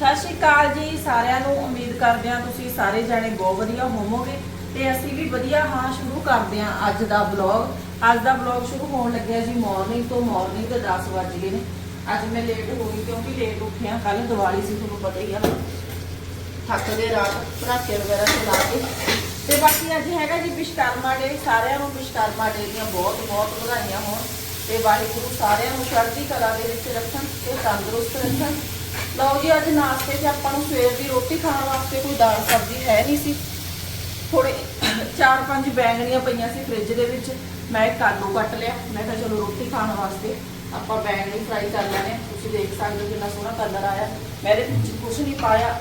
ਸਤਿ ਸ਼੍ਰੀ ਅਕਾਲ ਜੀ, ਸਾਰਿਆਂ ਨੂੰ ਉਮੀਦ ਕਰਦੇ ਹਾਂ ਤੁਸੀਂ ਸਾਰੇ ਜਾਣੇ ਬਹੁਤ ਵਧੀਆ ਹੋਵੋਗੇ ਤੇ ਅਸੀਂ ਵੀ ਵਧੀਆ, ਹਾਂ, ਸ਼ੁਰੂ ਕਰਦੇ ਹਾਂ ਅੱਜ ਦਾ ਵਲੌਗ ਅੱਜ ਦਾ ਵਲੌਗ ਸ਼ੁਰੂ ਹੋਣ ਲੱਗਿਆ ਜੀ ਮਾਰਨਿੰਗ ਤੋਂ ਮਾਰਨਿੰਗ ਦੇ 10 ਵੱਜ ਗਏ ਨੇ। ਅੱਜ ਮੈਂ ਲੇਟ ਹੋ ਗਈ ਕਿਉਂਕਿ ਲੇਟ ਉੱਠਿਆ ਕੱਲ ਦੀਵਾਲੀ ਸੀ, ਤੁਹਾਨੂੰ ਪਤਾ ਹੀ ਆ। ਥੱਕ ਗਏ ਰਾਤ ਪਰਾਕੇ ਵਗੈਰਾ ਚਲਾ ਕੇ। ਤੇ ਬਾਕੀ ਅੱਜ ਹੈਗਾ ਜੀ ਵਿਸ਼ਕਰਮਾ ਡੇ ਸਾਰਿਆਂ ਨੂੰ ਵਿਸ਼ਕਰਮਾ ਡੇ ਦੀਆਂ ਬਹੁਤ ਬਹੁਤ ਵਧਾਈਆਂ ਹੋਣ। ਤੇ ਵਾਹਿਗੁਰੂ ਸਾਰਿਆਂ ਨੂੰ ਚੜ੍ਹਦੀ ਕਲਾ ਦੇ ਵਿੱਚ ਰੱਖਣ ਤੇ ਤੰਦਰੁਸਤ ਰੱਖਣ। ਲਓ ਜੀ, ਅੱਜ ਨਾਸ਼ਤੇ 'ਚ ਆਪਾਂ ਨੂੰ ਸਵੇਰ ਦੀ ਰੋਟੀ ਖਾਣ ਵਾਸਤੇ ਕੋਈ ਦਾਲ ਸਬਜ਼ੀ ਹੈ ਨਹੀਂ ਸੀ। ਥੋੜੇ ਚਾਰ ਪੰਜ ਬੈਂਗਣੀਆਂ ਪਈਆਂ ਸੀ ਫ੍ਰਿਜ ਦੇ ਵਿੱਚ। ਮੈਂ ਇੱਕ ਆਲੂ ਕੱਟ ਲਿਆ। ਮੈਂ ਕਿਹਾ ਚਲੋ ਰੋਟੀ ਖਾਣ ਵਾਸਤੇ ਆਪਾਂ ਬੈਂਗਣੀ ਫਰਾਈ ਕਰ ਲੈਣੇ ਤੁਸੀਂ ਦੇਖ ਸਕਦੇ ਹੋ ਕਿੰਨਾ ਸੋਹਣਾ ਕਲਰ ਆਇਆ। ਮੈਂ ਇਹਦੇ ਵਿੱਚ ਕੁਝ ਨਹੀਂ ਪਾਇਆ।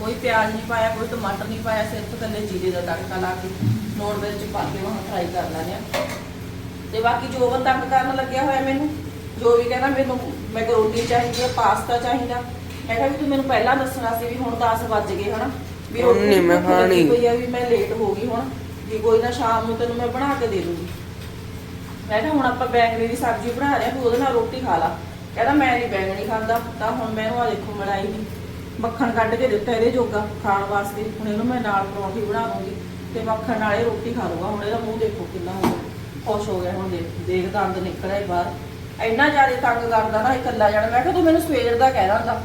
ਕੋਈ ਪਿਆਜ਼ ਨਹੀਂ ਪਾਇਆ, ਕੋਈ ਟਮਾਟਰ ਨਹੀਂ ਪਾਇਆ। ਸਿਰਫ ਕੱਲੇ ਜੀਰੇ ਦਾ ਤੜਕਾ ਲਾ ਕੇ ਨੋਨ ਵਿੱਚ ਪਾ ਕੇ ਹੁਣ ਫਰਾਈ ਕਰ ਲੈਣੇ ਆ ਤੇ ਬਾਕੀ ਜੋ ਜੋਵਨ ਤੰਗ ਕਰਨ ਲੱਗਿਆ ਹੋਇਆ ਮੈਨੂੰ, ਜੋ ਵੀ ਕਹਿੰਦਾ ਮੈਨੂੰ ਮੈਕਰੋਨੀ ਚਾਹੀਦੀ ਹੈ ਪਾਸਤਾ ਚਾਹੀਦਾ। ਮੈਂ ਕਿਹਾ ਵੀ ਤੂੰ ਮੈਨੂੰ ਪਹਿਲਾਂ ਦੱਸਣਾ ਸੀ ਵੀ ਹੁਣ 10 ਵੱਜ ਗਏ ਹਨਾ? ਵੀ ਹੁਣ ਨੀ ਮੈਂ ਭੁੱਖ ਲੱਗੀ ਖਾਣੀ। ਹੋਈ ਆ ਵੀ ਮੈਂ ਲੇਟ ਹੋ ਗਈ ਹੁਣ। ਵੀ ਕੋਈ ਨਾ ਸ਼ਾਮ ਨੂੰ ਤੈਨੂੰ ਮੈਂ ਬਣਾ ਕੇ ਦੇ ਦੂੰਗੀ। ਮੈਂ ਕਿਹਾ ਹੁਣ ਆਪਾਂ ਬੈਂਗਣੀ ਦੀ ਸਬਜ਼ੀ ਬਣਾ ਰਹੇ ਆ ਤੂੰ ਉਹਦੇ ਨਾਲ ਰੋਟੀ ਖਾ ਲਾ। ਕਹਿੰਦਾ ਮੈਂ ਨਹੀਂ ਬੈਂਗਣੀ ਖਾਂਦਾ ਤਾਂ ਹੁਣ ਮੈਨੂੰ ਆ ਦੇਖੋ ਮਲਾਈ ਨਹੀਂ ਮੱਖਣ ਕੱਢ ਕੇ ਦਿੱਤਾ ਇਹਦੇ ਜੋਗਾ ਖਾਣ ਵਾਸਤੇ। ਹੁਣ ਇਹਨੂੰ ਮੈਂ ਨਾਲ ਪਰੌਂਠੀ ਬਣਾ ਦੂੰਗੀ ਤੇ ਮੱਖਣ ਨਾਲ ਇਹ ਰੋਟੀ ਖਾ ਲੂਗਾ ਹੁਣ ਇਹਦਾ ਮੂੰਹ ਦੇਖੋ ਕਿੰਨਾ ਹੋ ਗਿਆ। ਖੁਸ਼ ਹੋ ਗਿਆ ਹੁਣ ਦੇਖ ਦੇਖ ਦੰਦ ਨਿਕਲਿਆ ਬਾਹਰ। ਇੰਨਾ ਜ਼ਿਆਦਾ ਤੰਗ ਕਰਦਾ ਨਾ ਇਕੱਲਾ ਜਾਣਾ। ਮੈਂ ਕਿਹਾ ਤੂੰ ਮੈਨੂੰ ਸਵੇਰ ਦਾ ਕਹਿ ਦਿੰਦਾ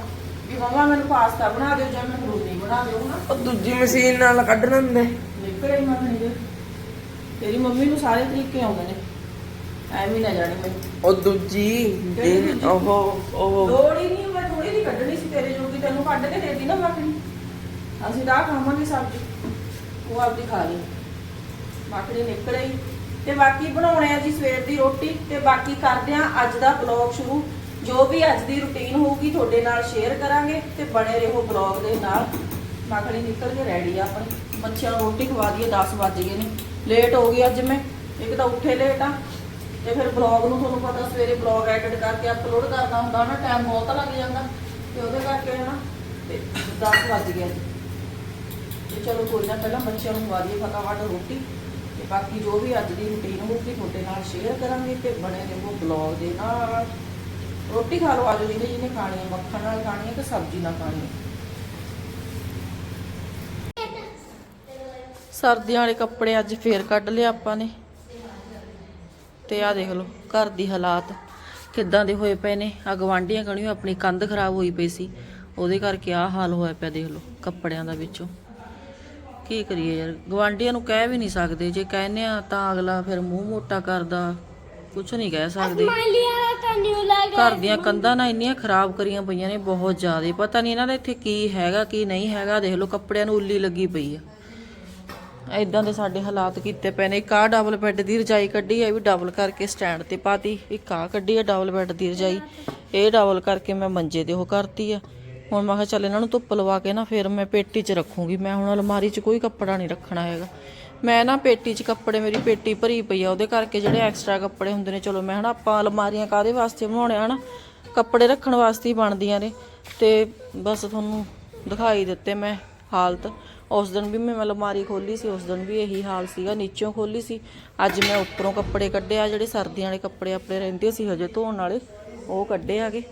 ਵੀ ਮਮਾ ਮੈਨੂੰ ਪਾਸਤਾ ਬਣਾ ਦਿਓ ਜਾਂ ਮੈਕਰੋਨੀ ਬਣਾ ਦਿਓ ਨਾ ਉਹ ਦੂਜੀ ਮਸ਼ੀਨ ਨਾਲ ਕੱਢ ਲੈਂਦੇ। ਨਿਕਲੇ ਹੀ ਮੱਖਣੀ ਦੇ ਤੇਰੀ ਮੰਮੀ ਨੂੰ ਸਾਰੇ ਤਰੀਕੇ ਆਉਂਦੇ ਨੇ। ਐਵੇਂ ਨਾ ਜਾਣੀ ਮੈਨੂੰ ਉਹ ਦੂਜੀ ਦਿਨ ਉਹ ਉਹ ਲੋੜ ਹੀ ਨਹੀਂ ਮੈਂ ਥੋੜੀ ਜਿਹੀ ਕੱਢਣੀ ਸੀ ਤੇਰੇ ਜੋਗੀ ਤੈਨੂੰ ਕੱਢ ਕੇ ਦੇਤੀ ਨਾ ਮੱਖਣੀ ਅਸੀਂ ਤਾਂ ਆਹ ਖਾਵਾਂਗੇ ਸਬਜ਼ੀ। ਉਹ ਆਪਦੀ ਖਾ ਲਈ। ਮੱਖਣੀ ਨਿਕਲ ਤੇ ਬਾਕੀ ਬਣਾਉਣੇ ਆ ਜੀ ਸਵੇਰ ਦੀ ਰੋਟੀ ਤੇ ਬਾਕੀ ਕਰਦੇ ਆ ਅੱਜ ਦਾ ਬਲੌਗ ਸ਼ੁਰੂ। ਜੋ ਵੀ ਅੱਜ ਦੀ ਰੁਟੀਨ ਹੋਊਗੀ ਤੁਹਾਡੇ ਨਾਲ ਸ਼ੇਅਰ ਕਰਾਂਗੇ ਤੇ ਬਣੇ ਰਹੋ ਬਲੌਗ ਦੇ ਨਾਲ। ਮੱਖਣੀ ਨਿਕਲ ਕੇ ਰੈਡੀ ਆ ਆਪਣੀ। ਬੱਚਿਆਂ ਨੂੰ ਰੋਟੀ ਖਵਾ ਦਈਏ 10 ਵੱਜ ਗਏ ਨੇ। ਲੇਟ ਹੋ ਗਈ ਅੱਜ ਮੈਂ। ਇੱਕ ਤਾਂ ਉੱਠੇ ਲੇਟ ਆ। ਤੇ ਫਿਰ ਬਲੌਗ ਨੂੰ ਤੁਹਾਨੂੰ ਪਤਾ ਸਵੇਰੇ ਬਲੌਗ ਐਡਿਟ ਕਰਕੇ ਅਪਲੋਡ ਕਰਨਾ ਹੁੰਦਾ ਨਾ ਟਾਈਮ ਬਹੁਤ ਲੱਗ ਜਾਂਦਾ। ਤੇ ਉਹਦੇ ਕਰਕੇ ਨਾ ਤੇ 10 ਵੱਜ ਗਏ ਅੱਜ। ਤੇ ਚਲੋ ਕੋਈ ਨਾ, ਪਹਿਲਾਂ ਬੱਚਿਆਂ ਨੂੰ ਖਵਾ ਦਈਏ ਫਟਾਫਟ ਰੋਟੀ। ਤੇ ਬਾਕੀ ਜੋ ਵੀ ਅੱਜ ਦੀ ਰੁਟੀਨ ਹੋਊਗੀ ਤੁਹਾਡੇ ਨਾਲ ਸ਼ੇਅਰ ਕਰਾਂਗੇ ਤੇ ਬਣੇ ਰਹੋ ਬਲੌਗ ਦੇ ਨਾਲ। ਰੋਟੀ ਖਾ ਲਓ ਆਜੋ ਜਿਹਨੇ ਜਿਹਨੇ ਖਾਣੀ ਹੈ ਮੱਖਣ ਨਾਲ ਖਾਣੀ ਹੈ ਕਿ ਸਬਜ਼ੀ ਨਾਲ ਖਾਣੀ ਹੈ ਸਰਦੀਆਂ ਵਾਲੇ ਕੱਪੜੇ ਅੱਜ ਫੇਰ ਕੱਢ ਲਿਆ ਆਪਾਂ ਨੇ। ਤੇ ਆ ਦੇਖ ਲਓ, ਘਰ ਦੀ ਹਾਲਾਤ ਕਿੱਦਾਂ ਦੇ ਹੋਏ ਪਏ ਨੇ। ਆ ਗਵਾਂਢੀਆਂ ਕਣੀਆਂ ਆਪਣੀ ਕੰਧ ਖਰਾਬ ਹੋਈ ਪਈ ਸੀ। ਉਹਦੇ ਕਰਕੇ ਆ ਹਾਲ ਹੋਇਆ ਪਿਆ ਦੇਖ ਲਓ, ਕੱਪੜਿਆਂ ਦਾ ਵਿੱਚੋਂ। ਕੀ ਕਰੀਏ ਯਾਰ? ਗਵਾਂਢੀਆਂ ਨੂੰ ਕਹਿ ਵੀ ਨਹੀਂ ਸਕਦੇ। ਜੇ ਕਹਿੰਨੇ ਆ ਤਾਂ ਅਗਲਾ ਫਿਰ ਮੂੰਹ ਮੋਟਾ ਕਰਦਾ। ਕੁਝ ਨਹੀਂ ਕਹਿ ਸਕਦੇ। ਘਰ ਦੀਆਂ ਕੰਧਾਂ ਨਾ ਇੰਨੀਆਂ ਖਰਾਬ ਕਰੀਆਂ ਪਈਆਂ ਨੇ ਬਹੁਤ ਜ਼ਿਆਦਾ। ਪਤਾ ਨਹੀਂ ਇਹਨਾਂ ਦਾ ਇੱਥੇ ਕੀ ਹੈਗਾ, ਕੀ ਨਹੀਂ ਹੈਗਾ। ਦੇਖ ਲਓ ਕੱਪੜਿਆਂ ਨੂੰ ਉੱਲੀ ਲੱਗੀ ਪਈ ਆ। ਇਦਾਂ ਦੇ ਸਾਡੇ ਹਾਲਾਤ ਕੀਤੇ ਪਏ ਨੇ। ਇੱਕ ਆਹ ਡਬਲ ਬੈੱਡ ਦੀ ਰਜਾਈ ਕੱਢੀ ਆ ਵੀ ਡਬਲ ਕਰਕੇ ਸਟੈਂਡ ਤੇ ਪਾਤੀ। ਇੱਕ ਆਹ ਕੱਢੀ ਆ ਡਬਲ ਬੈੱਡ ਦੀ ਰਜਾਈ। ਇਹ ਡਬਲ ਕਰਕੇ ਮੈਂ ਮੰਜੇ ਤੇ ਉਹ ਕਰਤੀ ਆ। ਹੁਣ ਮੈਂ ਕਿਹਾ ਚੱਲ ਇਹਨਾਂ ਨੂੰ ਧੁੱਪ ਲਵਾ ਕੇ ਨਾ ਫਿਰ ਮੈਂ ਪੇਟੀ 'ਚ ਰੱਖੂੰਗੀ। ਮੈਂ ਹੁਣ ਅਲਮਾਰੀ 'ਚ ਕੋਈ ਕੱਪੜਾ ਨਹੀਂ ਰੱਖਣਾ ਹੈਗਾ। ਮੈਂ ਨਾ ਪੇਟੀ 'ਚ ਕੱਪੜੇ ਮੇਰੀ ਪੇਟੀ ਭਰੀ ਪਈ ਆ, ਉਹਦੇ ਕਰਕੇ ਜਿਹੜੇ ਐਕਸਟਰਾ ਕੱਪੜੇ ਹੁੰਦੇ ਨੇ, ਚਲੋ ਮੈਂ ਹਨਾ ਆਪਾਂ ਅਲਮਾਰੀਆਂ ਕਾਦੇ ਵਾਸਤੇ ਬਣਾਉਣੇ ਆ ਹਨਾ? ਕੱਪੜੇ ਰੱਖਣ ਵਾਸਤੇ ਹੀ ਬਣਦੀਆਂ ਨੇ। ਤੇ ਬਸ ਤੁਹਾਨੂੰ ਦਿਖਾਈ ਦਿੱਤੇ ਮੈਂ ਹਾਲਤ। ਉਸ ਦਿਨ ਵੀ ਮੈਂ ਅਲਮਾਰੀ ਖੋਲੀ ਸੀ, ਉਸ ਦਿਨ ਵੀ ਇਹੀ ਹਾਲ ਸੀਗਾ, ਨੀਚੋਂ ਖੋਲੀ ਸੀ। ਅੱਜ ਮੈਂ ਉੱਪਰੋਂ ਕੱਪੜੇ ਕੱਢੇ ਆ, ਜਿਹੜੇ ਸਰਦੀਆਂ ਵਾਲੇ ਕੱਪੜੇ ਆਪਣੇ ਰਹਿੰਦੇ ਸੀ ਹਜੇ ਧੋਣ ਵਾਲੇ, ਉਹ ਕੱਢੇ ਆਗੇ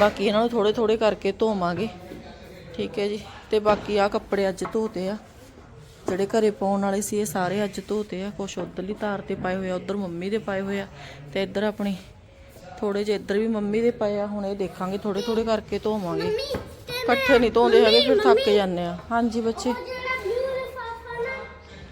ਬਾਕੀ ਇਹਨਾਂ ਨੂੰ ਥੋੜੇ ਥੋੜੇ ਕਰਕੇ ਧੋਵਾਂਗੇ। ਠੀਕ ਹੈ ਜੀ। ਤੇ ਬਾਕੀ ਆ ਕੱਪੜੇ ਅੱਜ ਧੋਤੇ ਆ। ਜਿਹੜੇ ਘਰੇ ਪਾਉਣ ਵਾਲੇ ਸੀ ਇਹ ਸਾਰੇ ਅੱਜ ਧੋਤੇ ਆ। ਕੁਛ ਉਧਰਲੀ ਤਾਰ ਤੇ ਪਾਏ ਹੋਏ ਆ, ਉਧਰ ਮੰਮੀ ਦੇ ਪਾਏ ਹੋਏ ਆ ਤੇ ਇੱਧਰ ਆਪਣੀ ਥੋੜੇ ਜਿਹੇ ਇੱਧਰ ਵੀ ਮੰਮੀ ਦੇ ਪਾਏ ਆ। ਹੁਣ ਇਹ ਦੇਖਾਂਗੇ ਥੋੜੇ ਥੋੜੇ ਕਰਕੇ ਧੋਵਾਂਗੇ। ਇਕੱਠੇ ਨਹੀਂ ਧੋਂਦੇ ਹੈਗੇ, ਫਿਰ ਥੱਕ ਜਾਂਦੇ ਆ। ਹਾਂਜੀ ਬੱਚੇ।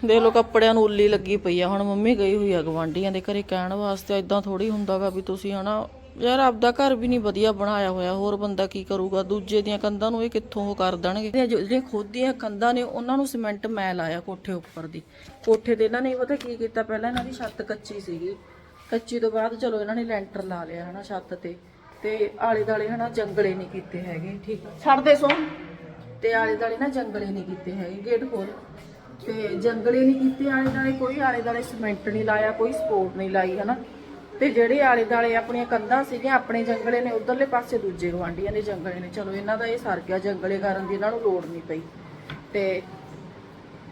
ਦੇਖ ਲਓ ਕੱਪੜਿਆਂ ਨੂੰ ਉੱਲੀ ਲੱਗੀ ਪਈ ਆ। ਹੁਣ ਮੰਮੀ ਗਈ ਹੋਈ ਆ ਗਵਾਂਢੀਆਂ ਦੇ ਘਰੇ ਕਹਿਣ ਵਾਸਤੇ। ਇਦਾਂ ਥੋੜੀ ਹੁੰਦਾਗਾ ਵੀ ਤੁਸੀਂ ਹਨਾ ਯਾਰ ਆਪਦਾ ਘਰ ਵੀ ਨਹੀਂ ਵਧੀਆ ਬਣਾਇਆ ਹੋਇਆ, ਹੋਰ ਬੰਦਾ ਕੀ ਕਰੂਗਾ? ਦੂਜੇ ਦੀਆਂ ਕੰਧਾਂ ਨੂੰ ਇਹ ਕਿੱਥੋਂ ਉਹ ਕਰ ਦੇਣਗੇ? ਜਿਹੜੀਆਂ- ਖੁਦ ਦੀਆਂ ਕੰਧਾਂ ਨੇ, ਉਹਨਾਂ ਨੂੰ ਸੀਮੈਂਟ ਮੈਂ ਲਾਇਆ ਕੋਠੇ ਉੱਪਰ ਦੀ। ਕੋਠੇ ਤੇ ਇਹਨਾਂ ਨੇ ਪਤਾ ਕੀ ਕੀਤਾ? ਪਹਿਲਾਂ ਇਹਨਾਂ ਦੀ ਛੱਤ ਕੱਚੀ ਸੀਗੀ। ਕੱਚੀ ਤੋਂ ਬਾਅਦ ਚਲੋ ਇਹਨਾਂ ਨੇ ਲੈਂਟਰ ਲਾ ਲਿਆ ਹਨਾ ਛੱਤ ਤੇ। ਤੇ ਆਲੇ ਦਾਲੇ ਹਨਾ ਜੰਗਲੇ ਨਹੀਂ ਕੀਤੇ ਹੈਗੇ, ਠੀਕ ਛੱਡ ਦੇ ਸੋ। ਤੇ ਆਲੇ ਦਾਲੇ ਨਾ ਜੰਗਲੇ ਨਹੀਂ ਕੀਤੇ ਹੈਗੇ, ਗੇਟ ਖੋਲ। ਤੇ ਜੰਗਲੇ ਨਹੀਂ ਕੀਤੇ ਆਲੇ ਦਾਲੇ ਕੋਈ ਆਲੇ ਦਾਲੇ ਸੀਮੈਂਟ ਨਹੀਂ ਲਾਇਆ, ਕੋਈ ਸਪੋਰਟ ਨਹੀਂ ਲਾਈ ਹਨਾ। ਤੇ ਜਿਹੜੇ ਆਲੇ ਦਾਲੇ ਆਪਣੀਆਂ ਕੰਧਾਂ ਸੀਗੀਆਂ, ਆਪਣੇ ਜੰਗਲੇ ਨੇ, ਉਧਰਲੇ ਪਾਸੇ ਦੂਜੇ ਗਵਾਂਢੀਆਂ ਦੇ ਜੰਗਲੇ ਨੇ। ਚਲੋ, ਇਹਨਾਂ ਦਾ ਇਹ ਸਰ ਗਿਆ ਜੰਗਲੇ ਕਰਨ ਦੀ ਇਹਨਾਂ ਨੂੰ ਲੋੜ ਨਹੀਂ ਪਈ। ਤੇ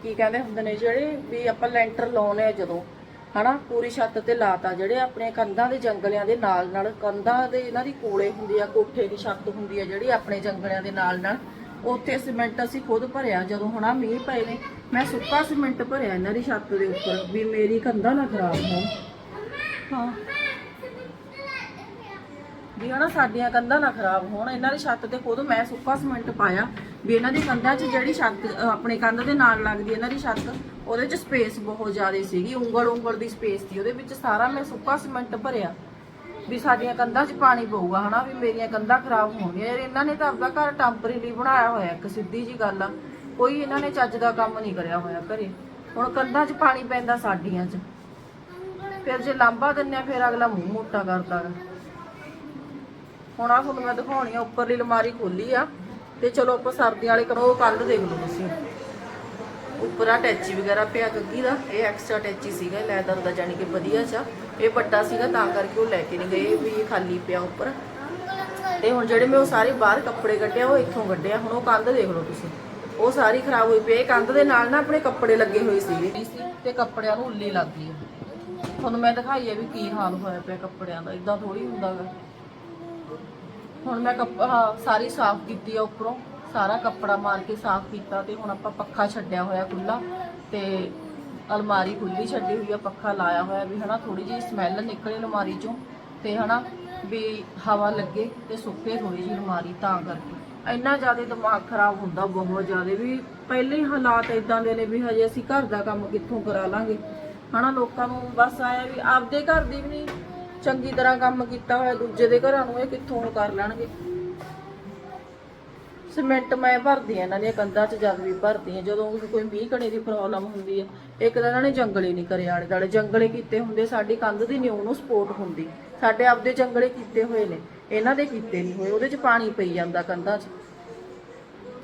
ਕੀ ਕਹਿੰਦੇ ਹੁੰਦੇ ਨੇ ਜਿਹੜੇ ਵੀ ਆਪਾਂ ਲੈਂਟਰ ਲਾਉਨੇ ਆ ਜਦੋਂ, ਹਨਾ, ਪੂਰੀ ਛੱਤ ਤੇ ਲਾਤਾ, ਜਿਹੜੇ ਆਪਣੇ ਕੰਧਾਂ ਦੇ ਜੰਗਲਿਆਂ ਦੇ ਨਾਲ ਨਾਲ ਕੰਧਾਂ ਦੇ ਇਹਨਾਂ ਦੀ ਕੋਲੇ ਹੁੰਦੀ ਆ, ਕੋਠੇ ਦੀ ਛੱਤ ਹੁੰਦੀ ਆ ਜਿਹੜੀ ਆਪਣੇ ਜੰਗਲਿਆਂ ਦੇ ਨਾਲ ਨਾਲ ਉੱਥੇ ਸੀਮੈਂਟ ਅਸੀਂ ਖੁਦ ਭਰਿਆ, ਜਦੋਂ ਹੁਣ ਮੀਂਹ ਪਏ ਨੇ, ਮੈਂ ਸੁੱਕਾ ਸੀਮੈਂਟ ਭਰਿਆ ਇਹਨਾਂ ਦੀ ਛੱਤ ਦੇ ਉੱਪਰ, ਵੀ ਮੇਰੀ ਕੰਧਾਂ ਨਾ ਖਰਾਬ ਹੋਣ। ਹਾਂ। ਵੀ ਹਨਾ ਸਾਡੀਆਂ ਕੰਧਾਂ ਨਾ ਖਰਾਬ ਹੋਣ, ਇਹਨਾਂ ਦੀ ਛੱਤ ਤੇ ਖੁਦ ਮੈਂ ਸੁੱਕਾ ਸੀਮੈਂਟ ਪਾਇਆ ਵੀ ਇਹਨਾਂ ਦੀ ਕੰਧਾਂ 'ਚ ਜਿਹੜੀ ਛੱਤ ਆਪਣੇ ਕੰਧ ਦੇ ਨਾਲ ਲੱਗਦੀ ਇਹਨਾਂ ਦੀ ਛੱਤ, ਉਹਦੇ 'ਚ ਸਪੇਸ ਬਹੁਤ ਜ਼ਿਆਦਾ ਸੀਗੀ, ਉਂਗਲ ਉਂਗਲ ਦੀ ਸਪੇਸ ਸੀ, ਉਹਦੇ ਵਿੱਚ ਸਾਰਾ ਮੈਂ ਸੁੱਕਾ ਸੀਮੈਂਟ ਭਰਿਆ ਵੀ ਸਾਡੀਆਂ ਕੰਧਾਂ 'ਚ ਪਾਣੀ ਪਊਗਾ ਹਨਾ, ਵੀ ਮੇਰੀਆਂ ਕੰਧਾਂ ਖਰਾਬ ਹੋਣਗੀਆਂ ਇਹਨਾਂ ਨੇ ਤਾਂ ਆਪਦਾ ਘਰ ਟੈਂਪਰੇਰੀ ਬਣਾਇਆ ਹੋਇਆ, ਇੱਕ ਸਿੱਧੀ ਜੀ ਗੱਲ ਆ। ਕੋਈ ਇਹਨਾਂ ਨੇ ਚੱਜ ਦਾ ਕੰਮ ਨਹੀਂ ਕਰਿਆ ਹੋਇਆ ਘਰੇ। ਹੁਣ ਕੰਧਾਂ 'ਚ ਪਾਣੀ ਪੈਂਦਾ ਸਾਡੀਆਂ 'ਚ। ਫਿਰ ਜੇ ਲਾਂਬਾ ਦਿੰਨੇ ਆ, ਫਿਰ ਅਗਲਾ ਮੂੰਹ ਮੋਟਾ ਕਰਦਾ ਗਾ। ਹੁਣ ਆ ਤੁਹਾਨੂੰ ਮੈਂ ਦਿਖਾਉਣੀ ਆ ਉੱਪਰਲੀ ਅਲਮਾਰੀ ਖੋਲੀ ਆ। ਤੇ ਚਲੋ ਆਪਾਂ ਸਰਦੀਆਂ ਵਾਲੇ ਕਰੋ ਕੰਧ ਦੇਖ ਲਓ ਤੁਸੀਂ। ਉੱਪਰ ਆ ਟੈਚੀ ਵਗੈਰਾ ਪਿਆ ਗੱਗੀ ਦਾ ਇਹ ਐਕਸਟਰਾ ਟੈਚੀ ਸੀਗਾ ਲੈਦਰ ਦਾ ਜਾਨੀ ਕਿ ਵਧੀਆ ਚਾ ਇਹ ਵੱਡਾ ਸੀਗਾ, ਤਾਂ ਕਰਕੇ ਉਹ ਲੈ ਕੇ ਨਹੀਂ ਗਏ ਵੀ ਇਹ ਖਾਲੀ ਪਿਆ ਉੱਪਰ। ਤੇ ਹੁਣ ਜਿਹੜੇ ਮੈਂ ਉਹ ਸਾਰੇ ਬਾਹਰ ਕੱਪੜੇ ਕੱਢਿਆ, ਉਹ ਇੱਥੋਂ ਕੱਢਿਆ। ਹੁਣ ਉਹ ਕੰਧ ਦੇਖ ਲਓ ਤੁਸੀਂ। ਉਹ ਸਾਰੀ ਖਰਾਬ ਹੋਈ ਪਈ ਇਹ ਕੰਧ ਦੇ ਨਾਲ ਨਾ ਆਪਣੇ ਕੱਪੜੇ ਲੱਗੇ ਹੋਏ ਸੀਗੇ। ਤੇ ਕੱਪੜਿਆਂ ਨੂੰ ਉੱਲੀ ਲੱਗ ਗਈ ਤੁਹਾਨੂੰ ਮੈਂ ਦਿਖਾਈ ਆ ਵੀ ਕੀ ਹਾਲ ਹੋਇਆ ਪਿਆ ਕੱਪੜਿਆਂ ਦਾ। ਇਦਾਂ ਥੋੜੀ ਹੁੰਦਾ ਗਾ। ਹੁਣ ਮੈਂ ਕੱਪ ਆਹ ਸਾਰੀ ਸਾਫ਼ ਕੀਤੀ ਆ ਉੱਪਰੋਂ, ਸਾਰਾ ਕੱਪੜਾ ਮਾਰ ਕੇ ਸਾਫ਼ ਕੀਤਾ ਤੇ ਹੁਣ ਆਪਾਂ ਪੱਖਾ ਛੱਡਿਆ ਹੋਇਆ ਖੁੱਲਾ ਤੇ ਅਲਮਾਰੀ ਖੁੱਲੀ ਛੱਡੀ ਹੋਈ ਆ, ਪੱਖਾ ਲਾਇਆ ਹੋਇਆ ਵੀ ਹਨਾ ਥੋੜੀ ਜਿਹੀ ਸਮੈਲ ਨਿਕਲੇ ਅਲਮਾਰੀ ਚੋਂ ਤੇ ਹਨਾ ਵੀ ਹਵਾ ਲੱਗੇ ਤੇ ਸੁੱਕੇ ਥੋੜੀ ਜਿਹੀ ਅਲਮਾਰੀ ਤਾਂ ਕਰਕੇ। ਇੰਨਾ ਜ਼ਿਆਦਾ ਦਿਮਾਗ ਖਰਾਬ ਹੁੰਦਾ ਬਹੁਤ ਜ਼ਿਆਦਾ ਵੀ ਪਹਿਲੇ ਹੀ ਹਾਲਾਤ ਇਦਾਂ ਦੇ ਨੇ ਵੀ ਹਜੇ ਅਸੀਂ ਘਰ ਦਾ ਕੰਮ ਕਿੱਥੋਂ ਕਰਾ ਲਾਂਗੇ। ਹਨਾ ਲੋਕਾਂ ਨੂੰ ਬਸ ਆਇਆ ਵੀ ਆਪਦੇ ਘਰ ਦੀ ਵੀ ਨਹੀਂ ਚੰਗੀ ਤਰ੍ਹਾਂ ਕੰਮ ਕੀਤਾ ਹੋਇਆ, ਦੂਜੇ ਦੇ ਘਰਾਂ ਨੂੰ ਇਹ ਕਿੱਥੋਂ ਕਰ ਲੈਣਗੇ? ਸੀਮੈਂਟ ਮੈਂ ਭਰਦੀ ਆ, ਇਹਨਾਂ ਦੀਆਂ ਕੰਧਾਂ 'ਚ ਜਦ ਵੀ ਭਰਦੀ ਆ। ਜਦੋਂ ਕੋਈ ਮੀਂਹ ਕਣੇ ਦੀ ਪ੍ਰੋਬਲਮ ਹੁੰਦੀ ਆ, ਇੱਕ ਤਾਂ ਇਹਨਾਂ ਨੇ ਜੰਗਲੇ ਨਹੀਂ ਕਰੇ ਆਲੇ ਦੁਆਲੇ। ਜੰਗਲੇ ਕੀਤੇ ਹੁੰਦੇ, ਸਾਡੀ ਕੰਧ ਦੀ ਨਿਉ ਨੂੰ ਸਪੋਰਟ ਹੁੰਦੀ। ਸਾਡੇ ਆਪਦੇ ਜੰਗਲੇ ਕੀਤੇ ਹੋਏ ਨੇ, ਇਹਨਾਂ ਦੇ ਕੀਤੇ ਨਹੀਂ ਹੋਏ, ਉਹਦੇ 'ਚ ਪਾਣੀ ਪਈ ਜਾਂਦਾ ਕੰਧਾਂ 'ਚ।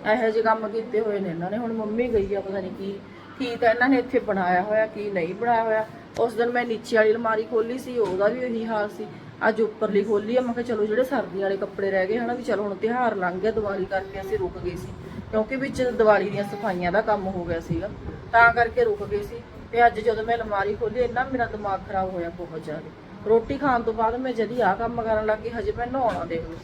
ਇਹੋ ਜਿਹੇ ਕੰਮ ਕੀਤੇ ਹੋਏ ਨੇ ਇਹਨਾਂ ਨੇ। ਹੁਣ ਮੰਮੀ ਗਈ ਆ, ਪਤਾ ਨਹੀਂ ਕੀ ਕੀ ਤਾਂ ਇਹਨਾਂ ਨੇ ਇੱਥੇ ਬਣਾਇਆ ਹੋਇਆ, ਕੀ ਨਹੀਂ ਬਣਾਇਆ ਹੋਇਆ। ਉਸ ਦਿਨ ਮੈਂ ਨੀਚੇ ਵਾਲੀ ਅਲਮਾਰੀ ਖੋਲੀ ਸੀ, ਉਹਦਾ ਵੀ ਉਹੀ ਹਾਲ ਸੀ। ਅੱਜ ਉੱਪਰਲੀ ਖੋਲੀ ਆ, ਮੈਂ ਕਿਹਾ ਚਲੋ ਜਿਹੜੇ ਸਰਦੀ ਵਾਲੇ ਕੱਪੜੇ ਰਹਿ ਗਏ ਹਨਾ, ਵੀ ਚਲੋ ਹੁਣ ਤਿਉਹਾਰ ਲੰਘ ਗਿਆ, ਦੀਵਾਲੀ ਕਰਕੇ ਅਸੀਂ ਰੁਕ ਗਏ ਸੀ। ਕਿਉਂਕਿ ਵਿੱਚ ਦੀਵਾਲੀ ਦੀਆਂ ਸਫਾਈਆਂ ਦਾ ਕੰਮ ਹੋ ਗਿਆ ਸੀਗਾ, ਤਾਂ ਕਰਕੇ ਰੁਕ ਗਏ ਸੀ। ਤੇ ਅੱਜ ਜਦੋਂ ਮੈਂ ਅਲਮਾਰੀ ਖੋਲੀ, ਇੰਨਾ ਮੇਰਾ ਦਿਮਾਗ ਖਰਾਬ ਹੋਇਆ ਬਹੁਤ ਜ਼ਿਆਦਾ। ਰੋਟੀ ਖਾਣ ਤੋਂ ਬਾਅਦ ਮੈਂ ਜਦੀ ਆਹ ਕੰਮ ਕਰਨ ਲੱਗੀ, ਹਜੇ ਮੈਂ ਨਹਾਉਣਾ ਦੇਖ ਲਓ।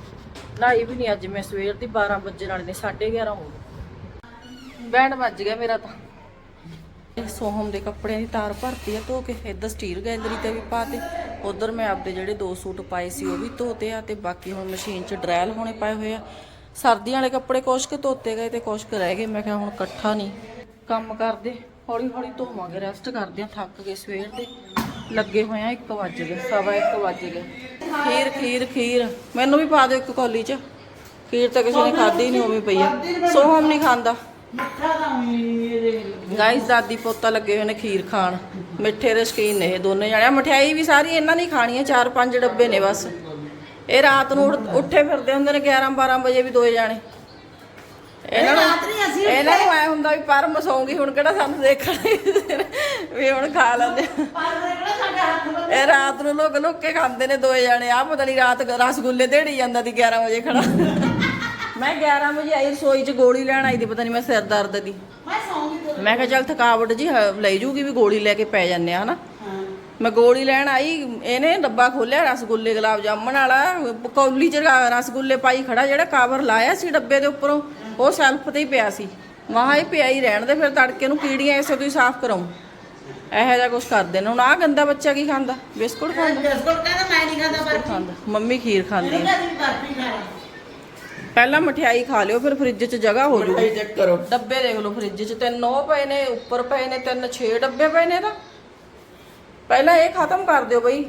ਨਹਾਈ ਵੀ ਨਹੀਂ ਅੱਜ, ਮੈਂ ਸਵੇਰ ਦੀ 12 ਵਜੇ ਨਾਲ ਨੇ 11:30 ਹੋ ਗਏ। ਬੈਂਡ ਵੱਜ ਗਿਆ ਮੇਰਾ ਤਾਂ। ਇਹ ਸੋਹਮ ਦੇ ਕੱਪੜਿਆਂ ਦੀ ਤਾਰ ਭਰਤੀ ਆ, ਧੋ ਕੇ ਇੱਧਰ ਸਟੀਲ ਗੈਲਰੀ ਤੇ ਵੀ ਪਾਤੇ ਉਧਰ ਮੈਂ ਆਪਦੇ ਜਿਹੜੇ ਦੋ ਸੂਟ ਪਾਏ ਸੀ ਉਹ ਵੀ ਧੋਤੇ ਆ ਤੇ ਬਾਕੀ ਹੁਣ ਮਸ਼ੀਨ 'ਚ ਡਰੈਲ ਹੋਣੇ ਪਏ ਹੋਏ ਆ। ਸਰਦੀਆਂ ਵਾਲੇ ਕੱਪੜੇ ਕੁਛ ਕੁ ਧੋਤੇ ਗਏ ਤੇ ਕੁਛ ਕੁ ਰਹਿ ਗਏ, ਮੈਂ ਕਿਹਾ ਹੁਣ ਇਕੱਠਾ ਨਹੀਂ। ਕੰਮ ਕਰਦੇ ਹੌਲੀ ਹੌਲੀ ਧੋਵਾਂਗੇ ਰੈਸਟ ਕਰਦੇ ਆ, ਥੱਕ ਗਏ ਸਵੇਰ ਦੇ। ਲੱਗੇ ਹੋਏ ਆ 1 ਵਜ ਗਏ, ਸਵਾ 1 ਵਜ ਗਏ। ਖੀਰ ਖੀਰ ਖੀਰ, ਮੈਨੂੰ ਵੀ ਪਾ ਦਿਓ ਇੱਕ ਕੌਲੀ 'ਚ। ਖੀਰ ਤਾਂ ਕਿਸੇ ਨੇ ਖਾਧੀ ਨਹੀਂ ਉਵੇਂ ਪਈ ਆ। ਸੋਹਮ ਨਹੀਂ ਖਾਂਦਾ। ਗਾਇਸ ਦਾਦੀ ਪੋਤਾ ਲੱਗੇ ਹੋਏ ਨੇ ਖੀਰ ਖਾਣ। ਮਿੱਠੇ ਦੇ ਸ਼ਕੀਨ ਨੇ ਇਹ ਦੋਨੇ ਜਾਣੇ। ਮਠਿਆਈ ਵੀ ਸਾਰੀ ਇਹਨਾਂ ਨੇ ਖਾਣੀ ਹੈ ਚਾਰ ਪੰਜ ਡੱਬੇ ਨੇ ਬਸ। ਇਹ ਰਾਤ ਨੂੰ ਉੱਠ- ਉੱਠੇ ਫਿਰਦੇ ਹੁੰਦੇ ਨੇ 11 12 ਵਜੇ ਵੀ ਦੋਏ ਜਾਣੇ। ਇਹਨਾਂ ਨੂੰ ਇਹਨਾਂ ਨੂੰ ਐ ਹੁੰਦਾ ਵੀ ਪਰ ਮਸੌਂਗੀ ਹੁਣ ਕਿਹੜਾ ਸਾਨੂੰ ਦੇਖਣਾ ਵੀ ਹੁਣ ਖਾ ਲੈਂਦੇ ਇਹ ਰਾਤ ਨੂੰ ਲੋਕ ਲੁੱਕ ਕੇ ਖਾਂਦੇ ਨੇ ਦੋਏ ਜਾਣੇ। ਆ ਪਤਾ ਨਹੀਂ ਰਾਤ ਰਸਗੁੱਲੇ ਦੇੜੀ ਜਾਂਦਾ ਦੀ 11 ਵਜੇ ਖੜਾ। ਮੈਂ 11 ਵਜੇ ਆਈ ਰਸੋਈ 'ਚ ਗੋਲੀ ਲੈਣ ਆਈ ਦੀ ਪਤਾ ਨਹੀਂ ਮੈਂ ਸਿਰ ਦਰਦ ਦੀ। ਮੈਂ ਕਿਹਾ ਚੱਲ ਥਕਾਵਟ ਜੀ ਹ- ਲੈ ਜੂਗੀ ਵੀ ਗੋਲੀ ਲੈ ਕੇ ਪੈ ਜਾਂਦੇ ਆ ਹਨਾ? ਮੈਂ ਗੋਲੀ ਲੈਣ ਆਈ ਇਹਨੇ ਡੱਬਾ ਖੋਲਿਆ ਰਸਗੁੱਲੇ ਗੁਲਾਬ ਜਾਮਣ ਵਾਲਾ ਕੌਲੀ 'ਚ ਰ- ਰਸਗੁੱਲੇ ਪਾਈ ਖੜਾ ਜਿਹੜਾ ਕਵਰ ਲਾਇਆ ਸੀ ਡੱਬੇ ਦੇ ਉੱਪਰੋਂ ਉਹ ਸੈਲਫ ਤੇ ਹੀ ਪਿਆ ਸੀ। ਵਾਹ ਹੀ ਪਿਆ ਹੀ ਰਹਿਣ ਦੇ ਫਿਰ ਤੜਕੇ ਨੂੰ ਕੀੜੀਆਂ ਇਸੇ ਤੋਂ ਹੀ ਸਾਫ਼ ਕਰਾਉਂ ਇਹੋ ਜਿਹਾ ਕੁਝ ਕਰਦੇ ਨੇ। ਹੁਣ ਆਹ ਗੰਦਾ ਬੱਚਾ ਕੀ ਖਾਂਦਾ? ਬਿਸਕੁਟ ਖਾਂਦਾ? ਬਿਸਕੁਟ ਕਹਿੰਦਾ ਮੈਂ ਨਹੀਂ ਖਾਂਦਾ ਪਰ ਖਾਂਦਾ। ਮੰਮੀ ਖੀਰ ਖਾਂਦੀ। ਕਹਿੰਦਾ ਬਰਫੀ ਖਾਣਾ ਪਹਿਲਾਂ ਮਠਿਆਈ ਖਾ ਲਿਓ ਫਿਰ ਫ੍ਰਿਜ 'ਚ ਜਗ੍ਹਾ ਹੋ ਜੂਗੀ ਮਠਾਈ ਚੈੱਕ ਕਰੋ। ਡੱਬੇ ਦੇਖ ਲਓ ਫ੍ਰਿਜ 'ਚ ਤਿੰਨ ਉਹ ਪਏ ਨੇ ਉੱਪਰ ਪਏ ਨੇ ਤਿੰਨ 6 ਡੱਬੇ ਪਏ ਨੇ ਤਾਂ ਪਹਿਲਾਂ ਇਹ ਖਤਮ ਕਰ ਦਿਓ ਬਈ